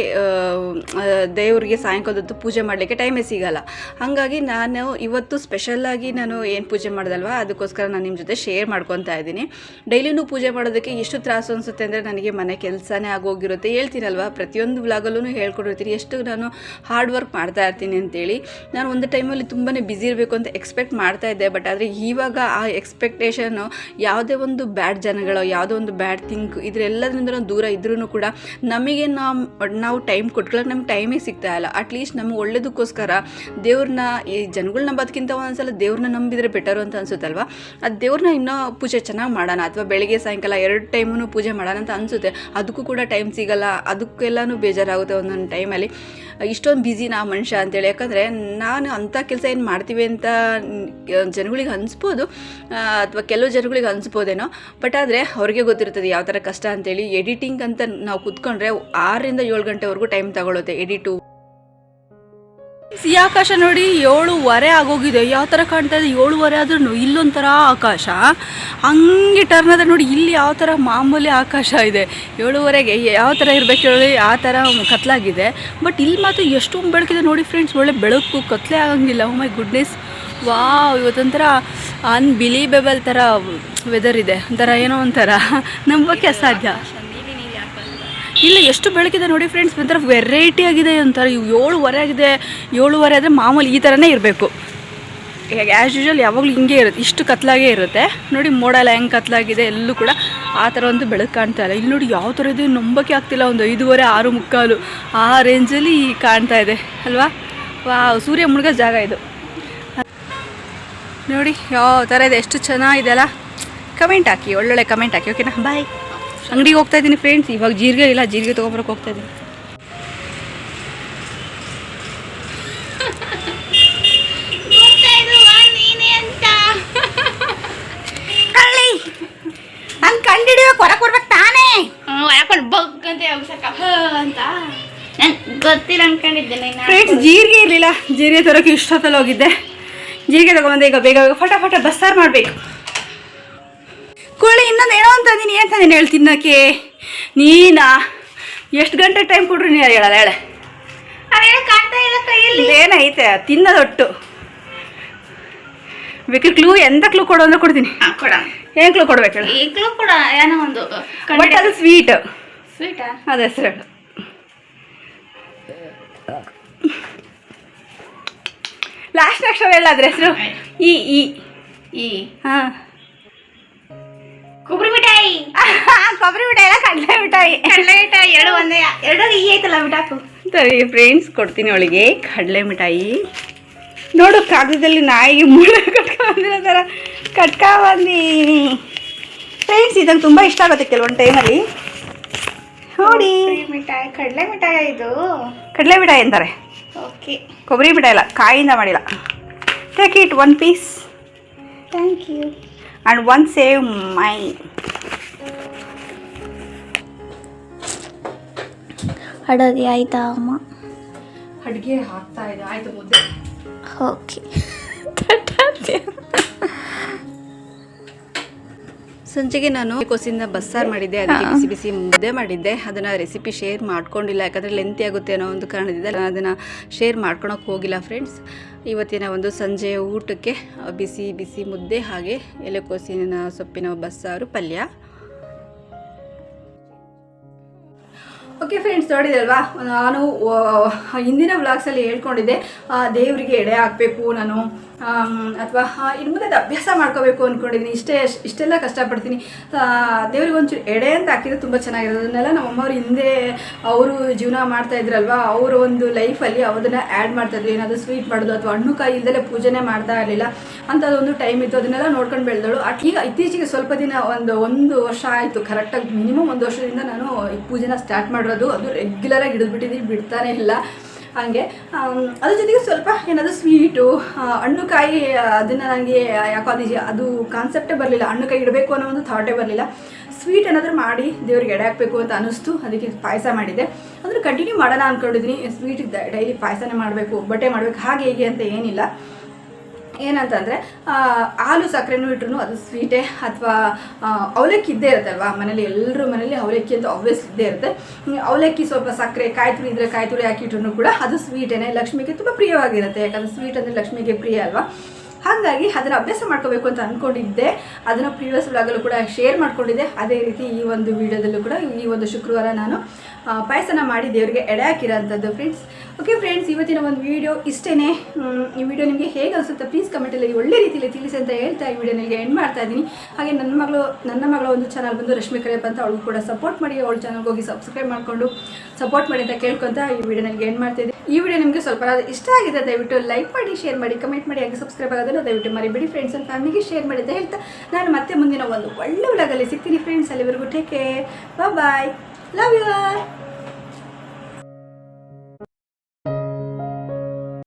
ದೇವರಿಗೆ ಸಾಯಂಕಾಲದೊತ್ತು ಪೂಜೆ ಮಾಡಲಿಕ್ಕೆ ಟೈಮೇ ಸಿಗಲ್ಲ. ಹಾಗಾಗಿ ನಾನು ಇವತ್ತು ಸ್ಪೆಷಲ್ಲಾಗಿ ನಾನು ಏನು ಪೂಜೆ ಮಾಡ್ದಲ್ವಾ, ಅದಕ್ಕೋಸ್ಕರ ನಾನು ನಿಮ್ಮ ಜೊತೆ ಶೇರ್ ಮಾಡ್ಕೊತಾ ಇದ್ದೀನಿ. ಡೈಲಿನೂ ಪೂಜೆ ಮಾಡೋದಕ್ಕೆ ಎಷ್ಟು ತ್ರಾಸು ಅನಿಸುತ್ತೆ ಅಂದರೆ ನನಗೆ ಮನೆ ಕೆಲಸನೇ ಆಗೋಗಿರುತ್ತೆ. ಹೇಳ್ತೀನಲ್ವಾ ಪ್ರತಿಯೊಂದು ವ್ಲಾಗಲ್ಲೂ ಹೇಳ್ಕೊಂಡಿರ್ತೀನಿ ಎಷ್ಟು ನಾನು ಹಾರ್ಡ್ ವರ್ಕ್ ಮಾಡ್ತಾ ಇರ್ತೀನಿ ಅಂತೇಳಿ. ನಾನು ಒಂದು ಟೈಮಲ್ಲಿ ತುಂಬಾ ಬ್ಯುಸಿ ಇರಬೇಕು ಅಂತ ಎಕ್ಸ್ಪೆಕ್ಟ್ ಮಾಡ್ತಾ ಇದ್ದೆ ಬಟ್ ಆದರೆ ಇವಾಗ ಆ ಎಕ್ಸ್ಪೆಕ್ಟೇಷನ್ನು ಯಾವುದೇ ಒಂದು ಬ್ಯಾಡ್ ಜನಗಳು, ಯಾವುದೋ ಒಂದು ಬ್ಯಾಡ್ ಥಿಂಕ್ ಇದರೆಲ್ಲದರಿಂದ ದೂರ ಇದ್ರೂ ಕೂಡ ನಮಗೆ ನಾವು ನಾವು ಟೈಮ್ ಕೊಟ್ಕೊಳ್ಳೋಕೆ ನಮ್ಗೆ ಟೈಮೇ ಸಿಗ್ತಾ ಇಲ್ಲ. ಅಟ್ಲೀಸ್ಟ್ ನಮ್ಗೆ ಒಳ್ಳೇದಕ್ಕೋಸ್ಕರ ದೇವ್ರನ್ನ ಈ ಜನಗಳು ನಂಬೋದಕ್ಕಿಂತ ಒಂದ್ಸಲ ದೇವ್ರನ್ನ ನಂಬಿದರೆ ಬೆಟರು ಅಂತ ಅನ್ಸುತ್ತಲ್ವಾ? ಅದು ದೇವ್ರನ್ನ ಇನ್ನೂ ಪೂಜೆ ಚೆನ್ನಾಗಿ ಮಾಡೋಣ, ಅಥವಾ ಬೆಳಗ್ಗೆ ಸಾಯಂಕಾಲ ಎರಡು ಟೈಮೂ ಪೂಜೆ ಮಾಡೋಣ ಅಂತ ಅನಿಸುತ್ತೆ. ಅದಕ್ಕೂ ಕೂಡ ಟೈಮ್ ಸಿಗಲ್ಲ ಅದಕ್ಕೆಲ್ಲನೂ ಬೇಜಾರಾಗುತ್ತೆ ಒಂದೊಂದು ಟೈಮಲ್ಲಿ. ಇಷ್ಟೊಂದು ಬ್ಯುಸಿ ನಾ ಮನುಷ್ಯ ಅಂತೇಳಿ. ಯಾಕಂದರೆ ನಾನು ಅಂಥ ಕೆಲಸ ಏನು ಮಾಡ್ತೀವಿ ಅಂತ ಜನಗಳಿಗೆ ಅನಿಸ್ಬೋದು ಅಥವಾ ಕೆಲವು ಜನಗಳಿಗೆ ಅನಿಸ್ಬೋದೇನೋ. ಬಟ್ ಆದರೆ ಅವ್ರಿಗೆ ಗೊತ್ತಿರ್ತದೆ ಯಾವ ಥರ ಕಷ್ಟ ಅಂತೇಳಿ. ಎಡಿಟಿಂಗ್ ಅಂತ ನಾವು ಕೂತ್ಕೊಂಡ್ರೆ ಆರರಿಂದ ಏಳು ಗಂಟೆವರೆಗೂ ಟೈಮ್ ತಗೊಳ್ಳುತ್ತೆ ಎಡಿಟು ಈ ಆಕಾಶ ನೋಡಿ ಏಳುವರೆ ಆಗೋಗಿದೆ. ಯಾವ ಥರ ಕಾಣ್ತಾ ಇದೆ? ಏಳುವರೆ ಆದ್ರೂ ಇಲ್ಲೊಂಥರ ಆಕಾಶ. ಹಂಗೆ ಟರ್ನ್ ಅದ ನೋಡಿ ಇಲ್ಲಿ ಯಾವ ಥರ ಮಾಮೂಲಿ ಆಕಾಶ ಇದೆ. ಏಳುವರೆಗೆ ಯಾವ ಥರ ಇರಬೇಕು ಹೇಳಿ ಆ ಥರ ಕತ್ಲಾಗಿದೆ. ಬಟ್ ಇಲ್ಲಿ ಮಾತ್ರ ಎಷ್ಟೊಂದು ಬೆಳಕಿದೆ ನೋಡಿ ಫ್ರೆಂಡ್ಸ್ ಒಳ್ಳೆ ಬೆಳಕು, ಕತ್ಲೆ ಆಗಂಗಿಲ್ಲ. ಮೈ ಗುಡ್ನೆಸ್ ವಾವ್ ಇವತ್ತೊಂಥರ ಅನ್ಬಿಲೀವೇಬಲ್ ಥರ ವೆದರ್ ಇದೆ. ಒಂಥರ ಏನೋ ಒಂಥರ ನಂಬೋಕ್ಕೆ ಅಸಾಧ್ಯ. ಇಲ್ಲ, ಎಷ್ಟು ಬೆಳಕಿದೆ ನೋಡಿ ಫ್ರೆಂಡ್ಸ್ ಒಂಥರ ವೆರೈಟಿ ಆಗಿದೆ ಒಂಥರ ಇವು ಏಳುವರೆ ಆಗಿದೆ, ಏಳುವರೆ ಆದರೆ ಮಾಮೂಲಿ ಈ ಥರನೇ ಇರಬೇಕು. ಆ್ಯಸ್ ಯೂಶಲ್ ಯಾವಾಗಲೂ ಹಿಂಗೆ ಇರುತ್ತೆ, ಇಷ್ಟು ಕತ್ಲಾಗೇ ಇರುತ್ತೆ. ನೋಡಿ, ಮೋಡ ಎಲ್ಲ ಹೆಂಗೆ ಕತ್ಲಾಗಿದೆ, ಎಲ್ಲೂ ಕೂಡ ಆ ಥರ ಒಂದು ಬೆಳಕು ಕಾಣ್ತಾ ಇಲ್ಲ. ಇಲ್ಲಿ ನೋಡಿ ಯಾವ ಥರ ಇದೆ, ನಂಬಕ್ಕೆ ಆಗ್ತಿಲ್ಲ, ಒಂದು ಐದೂವರೆ, ಆರು ಮುಕ್ಕಾಲು, ಆ ರೇಂಜಲ್ಲಿ ಕಾಣ್ತಾ ಇದೆ, ಅಲ್ವಾ? ವಾ ಸೂರ್ಯ ಮುಳುಗೋ ಜಾಗ ಇದು. ನೋಡಿ, ಯಾವ ಥರ ಇದೆ, ಎಷ್ಟು ಚೆನ್ನಾಗಿದೆ ಅಲ್ಲ? ಕಮೆಂಟ್ ಹಾಕಿ, ಒಳ್ಳೊಳ್ಳೆ ಕಮೆಂಟ್ ಹಾಕಿ ಓಕೆನಾ ಬಾಯ್ ಅಂಗಡಿಗೆ ಹೋಗ್ತಾ ಇದ್ದೀನಿ ಫ್ರೆಂಡ್ಸ್ ಇವಾಗ ಜೀರಿಗೆ ಇಲ್ಲ ಜೀರಿಗೆ ತೊಗೊಬರಕ್ಕೆ ಹೋಗ್ತಾ ಇದ್ದೀನಿ. ಗೊತ್ತಿಲ್ಲ ಅನ್ಕೊಂಡಿದ್ದೇನೆ ಫ್ರೆಂಡ್ಸ್ ಜೀರಿಗೆ ಇರಲಿಲ್ಲ. ಜೀರಿಗೆ ತರೋಕೆ ಇಷ್ಟೊತ್ತಲ್ಲಿ ಹೋಗಿದ್ದೆ. ಜೀರಿಗೆ ತಗೊಂಬಂದೆ ಈಗ ಬೇಗ ಬೇಗ ಫಟ ಫಟ ಬಸ್ಸಾರು ಮಾಡಬೇಕು. ಕೋಳಿ ಇನ್ನೊಂದು ಏನೋ ಅಂತ ನೀನು ಏನು ತಂದಿನಿ ಹೇಳಿ ತಿನ್ನೋಕ್ಕೆ ನೀನಾ? ಎಷ್ಟು ಗಂಟೆ ಟೈಮ್ ಕೊಡ್ರಿ ನೀನು ಹೇಳಲ್ಲ ಹೇಳ ಏನೈತೆ ತಿನ್ನದೊಟ್ಟು. ಬೇಕಿದ್ರೆ ಕ್ಲೂ ಎಂತ ಕ್ಲೂ ಕೊಡು ಅಂದ್ರೆ ಕೊಡ್ತೀನಿ. ಏನು ಕ್ಲೂ ಕೊಡ್ಬೇಕು ಹೇಳು. ಕ್ಲೂ ಕೂಡ ಏನೋ ಒಂದು ಬಟ್ ಅದು ಸ್ವೀಟ್ ಸ್ವೀಟಾ ಅದು ಹೆಸರು ಹೇಳು. ಲಾಸ್ಟ್ ಅಕ್ಷರ ಹೇಳ ಅದ್ರ ಹೆಸರು. ಈ ಈ. ಈ. ಹಾಂ. ಕೊಬ್ಬರಿ ಮಿಠಾಯಿ ಕಡಲೆ ಮಿಠಾಯಿ ಕಡಲೆ ಮಿಠಾಯಿ ಎರಡು ಒಂದೇ. ಎರಡು ಈ ಐತಲ್ಲ ಮಿಠಾಕು ಸರಿ ಫ್ರೆಂಡ್ಸ್ ಕೊಡ್ತೀನಿ ಅವಳಿಗೆ ಕಡಲೆ ಮಿಠಾಯಿ. ನೋಡು ಕಾಗದದಲ್ಲಿ ನಾಯಿಗೆ ಮೂಳೆ ಕಟ್ಕೊಂಡ್ಬಂದಿರೋ ಥರ ಕಟ್ಕೊಂಬಂದೀನಿ ಫ್ರೆಂಡ್ಸ್ ಇದಂಗೆ ತುಂಬ ಇಷ್ಟ ಆಗುತ್ತೆ ಕೆಲವೊಂದು ಟೈಮಲ್ಲಿ ನೋಡಿ. ಮಿಠಾಯಿ ಕಡಲೆ ಮಿಠಾಯಿ ಇದು. ಕಡಲೆ ಮಿಠಾಯಿ ಅಂತಾರೆ. ಓಕೆ ಕೊಬ್ಬರಿ ಮಿಠಾಯಿ ಇಲ್ಲ ಕಾಯಿಂದ ಮಾಡಿಲ್ಲ. Take it one piece thank you and one save my ಅಡಗೆ ಆಯ್ತಾ ಅಮ್ಮ? ಅಡುಗೆ ಹಾಕ್ತಾ ಇದೆ. ಆಯಿತು ಮುದ್ದೆ. ಓಕೆ. ಸಂಜೆಗೆ ನಾನು ಕೋಸಿಂದ ಬಸ್ಸಾರು ಮಾಡಿದ್ದೆ. ಅದಕ್ಕೆ ಬಿಸಿ ಬಿಸಿ ಮುದ್ದೆ ಮಾಡಿದ್ದೆ. ಅದನ್ನು ರೆಸಿಪಿ ಶೇರ್ ಮಾಡ್ಕೊಂಡಿಲ್ಲ. ಯಾಕಂದರೆ ಲೆಂತಿ ಆಗುತ್ತೆ ಅನ್ನೋ ಒಂದು ಕಾರಣದಿಂದ ನಾನು ಅದನ್ನು ಶೇರ್ ಮಾಡ್ಕೊಳಕ್ಕೆ ಹೋಗಿಲ್ಲ ಫ್ರೆಂಡ್ಸ್ ಇವತ್ತಿನ ಒಂದು ಸಂಜೆ ಊಟಕ್ಕೆ ಬಿಸಿ ಬಿಸಿ ಮುದ್ದೆ ಹಾಗೆ ಎಲೆಕೋಸಿನ ಸೊಪ್ಪಿನ ಬಸ್ಸಾರು ಪಲ್ಯ. ಓಕೆ ಫ್ರೆಂಡ್ಸ್ ನೋಡಿದಲ್ವಾ ನಾನು ಹಿಂದಿನ ವ್ಲಾಗ್ಸಲ್ಲಿ ಹೇಳ್ಕೊಂಡಿದ್ದೆ ದೇವರಿಗೆ ಎಡೆ ಹಾಕಬೇಕು ನಾನು ಅಥವಾ ಇನ್ನು ಮುಂದೆ ಅಭ್ಯಾಸ ಮಾಡ್ಕೋಬೇಕು ಅಂದ್ಕೊಂಡಿದ್ದೀನಿ ಇಷ್ಟೇ, ಇಷ್ಟೆಲ್ಲ ಕಷ್ಟಪಡ್ತೀನಿ. ದೇವ್ರಿಗೆ ಒಂಚೂರು ಎಡೆ ಅಂತ ಹಾಕಿದ್ರೆ ತುಂಬ ಚೆನ್ನಾಗಿರೋದು ಅದನ್ನೆಲ್ಲ ನಮ್ಮ ಅಮ್ಮವ್ರು ಹಿಂದೆ ಅವರು ಜೀವನ ಮಾಡ್ತಾ ಇದ್ರಲ್ವಾ, ಅವರು ಒಂದು ಲೈಫಲ್ಲಿ ಅದನ್ನು ಆ್ಯಡ್ ಮಾಡ್ತಾಯಿದ್ರು ಏನಾದರೂ ಸ್ವೀಟ್ ಮಾಡೋದು ಅಥವಾ ಹಣ್ಣು ಕಾಯಿ ಇಲ್ದಲೇ ಪೂಜೆನೇ ಮಾಡ್ತಾ ಇರಲಿಲ್ಲ ಅಂಥದ್ದೊಂದು ಟೈಮ್ ಇತ್ತು. ಅದನ್ನೆಲ್ಲ ನೋಡ್ಕೊಂಡು ಬೆಳೆದಳು. ಅಟ್ ಈಗ ಇತ್ತೀಚೆಗೆ ಸ್ವಲ್ಪ ದಿನ ಒಂದು ಒಂದು ವರ್ಷ ಆಯಿತು. ಕರೆಕ್ಟಾಗಿ ಮಿನಿಮಮ್ ಒಂದು ವರ್ಷದಿಂದ ನಾನು ಈ ಪೂಜೆನ ಸ್ಟಾರ್ಟ್ ಮಾಡಿರೋದು. ಅದು ರೆಗ್ಯುಲರಾಗಿ ಹಿಡಿದ್ಬಿಟ್ಟಿದ್ದೀನಿ ಬಿಡ್ತಾನೆ ಇಲ್ಲ. ಹಾಗೆ ಅದ್ರ ಜೊತೆಗೆ ಸ್ವಲ್ಪ ಏನಾದರೂ ಸ್ವೀಟು ಹಣ್ಣು ಕಾಯಿ ಅದನ್ನು ನನಗೆ ಯಾಕೋ ಅದು ಅದು ಕಾನ್ಸೆಪ್ಟೇ ಬರಲಿಲ್ಲ. ಹಣ್ಣು ಕಾಯಿ ಇಡಬೇಕು ಅನ್ನೋ ಒಂದು ಥಾಟೇ ಬರಲಿಲ್ಲ. ಸ್ವೀಟ್ ಏನಾದರೂ ಮಾಡಿ ದೇವ್ರಿಗೆ ಎಡೆ ಹಾಕಬೇಕು ಅಂತ ಅನ್ನಿಸ್ತು. ಅದಕ್ಕೆ ಪಾಯಸ ಮಾಡಿದೆ ಅಂದರೆ ಕಂಟಿನ್ಯೂ ಮಾಡೋಣ ಅಂದ್ಕೊಂಡಿದ್ದೀನಿ ಸ್ವೀಟ್ ಡೈಲಿ ಪಾಯಸನೇ ಮಾಡಬೇಕು ಬಟ್ಟೆ ಮಾಡಬೇಕು. ಹಾಗೆ ಹೀಗೆ ಅಂತ ಏನಿಲ್ಲ. ಏನಂತಂದರೆ ಹಾಲು ಸಕ್ಕರೆನೂ ಇಟ್ರು ಅದು ಸ್ವೀಟೇ ಅಥವಾ ಅವಲಕ್ಕಿ ಇದ್ದೇ ಇರುತ್ತಲ್ವಾ ಮನೇಲಿ ಎಲ್ಲರೂ ಮನೇಲಿ ಅವಲಕ್ಕಿ ಅಂತ ಆಬ್ವಿಯಸ್ ಇದ್ದೇ ಇರುತ್ತೆ. ಅವಲಕ್ಕಿ ಸ್ವಲ್ಪ ಸಕ್ಕರೆ ಕಾಯಿ ತುರಿ ಇದ್ರೆ ಕಾಯಿ ತುರಿ ಹಾಕಿಟ್ರು ಕೂಡ ಅದು ಸ್ವೀಟೇನೆ. ಲಕ್ಷ್ಮಿಗೆ ತುಂಬ ಪ್ರಿಯವಾಗಿರುತ್ತೆ, ಯಾಕಂದರೆ ಸ್ವೀಟ್ ಅಂದರೆ ಲಕ್ಷ್ಮಿಗೆ ಪ್ರಿಯ ಅಲ್ವಾ? ಹಾಗಾಗಿ ಅದನ್ನು ಅಭ್ಯಾಸ ಮಾಡ್ಕೋಬೇಕು ಅಂತ ಅಂದ್ಕೊಂಡಿದ್ದೆ ಅದನ್ನು ಪ್ರೀವಿಯಸ್ ವ್ಲಾಗಲ್ಲೂ ಕೂಡ ಶೇರ್ ಮಾಡ್ಕೊಂಡಿದ್ದೆ. ಅದೇ ರೀತಿ ಈ ಒಂದು ವಿಡಿಯೋದಲ್ಲೂ ಕೂಡ ಈ ಒಂದು ಶುಕ್ರವಾರ ನಾನು ಪಾಯಸನ ಮಾಡಿ ದೇವರಿಗೆ ಎಡೆ ಹಾಕಿರೋಂಥದ್ದು ಫ್ರೆಂಡ್ಸ್ ಓಕೆ ಫ್ರೆಂಡ್ಸ್ ಇವತ್ತಿನ ಒಂದು ವಿಡಿಯೋ ಇಷ್ಟೇ ಈ ವಿಡಿಯೋ ನಿಮಗೆ ಹೇಗೆ ಅನಿಸುತ್ತೆ ಪ್ಲೀಸ್ ಕಮೆಂಟಲ್ಲಿ ಒಳ್ಳೆ ರೀತಿಯಲ್ಲಿ ತಿಳಿಸಿ ಅಂತ ಹೇಳ್ತಾ ಈ ವಿಡಿಯೋ ನಿಮಗೆ ಎಂಡ್ ಮಾಡ್ತಾ ಇದ್ದೀನಿ. ಹಾಗೆ ನನ್ನ ಮಗಳು, ನನ್ನ ಮಗಳ ಒಂದು ಚಾನಲ್ ಬಂದು ರಶ್ಮಿ ಕರೆಯಪ್ಪ ಅಂತ ಅವಳು ಕೂಡ ಸಪೋರ್ಟ್ ಮಾಡಿ, ಅವಳ ಚಾನಲ್ಗೆ ಹೋಗಿ ಸಬ್ಸ್ಕ್ರೈಬ್ ಮಾಡಿಕೊಂಡು ಸಪೋರ್ಟ್ ಮಾಡಿ ಅಂತ ಕೇಳ್ಕೊಂತ ಈ ವಿಡಿಯೋ ನನಗೆ ಎಂಡ್ ಮಾಡ್ತಾ ಇದ್ದೀನಿ. ಈ ವಿಡಿಯೋ ನಿಮಗೆ ಸ್ವಲ್ಪ ಇಷ್ಟ ಆಗಿದೆ ದಯವಿಟ್ಟು ಲೈಕ್ ಮಾಡಿ ಶೇರ್ ಮಾಡಿ ಕಮೆಂಟ್ ಮಾಡಿ, ಹಾಗೆ ಸಬ್ಸ್ಕ್ರೈಬ್ ಆಗೋದನ್ನು ದಯವಿಟ್ಟು ಮರಿಬೇಡಿ ಫ್ರೆಂಡ್ಸ್ ಆ್ಯಂಡ್ ಫ್ಯಾಮಿಲಿಗೆ ಶೇರ್ ಮಾಡಿ ಅಂತ ಹೇಳ್ತಾ ನಾನು ಮತ್ತೆ ಮುಂದಿನ ಒಂದು ಒಳ್ಳೆ ಒಳಗಲ್ಲಿ ಸಿಗ್ತೀನಿ ಫ್ರೆಂಡ್ಸ್ ಅಲ್ಲಿವರೆಗೂ take care bye love you R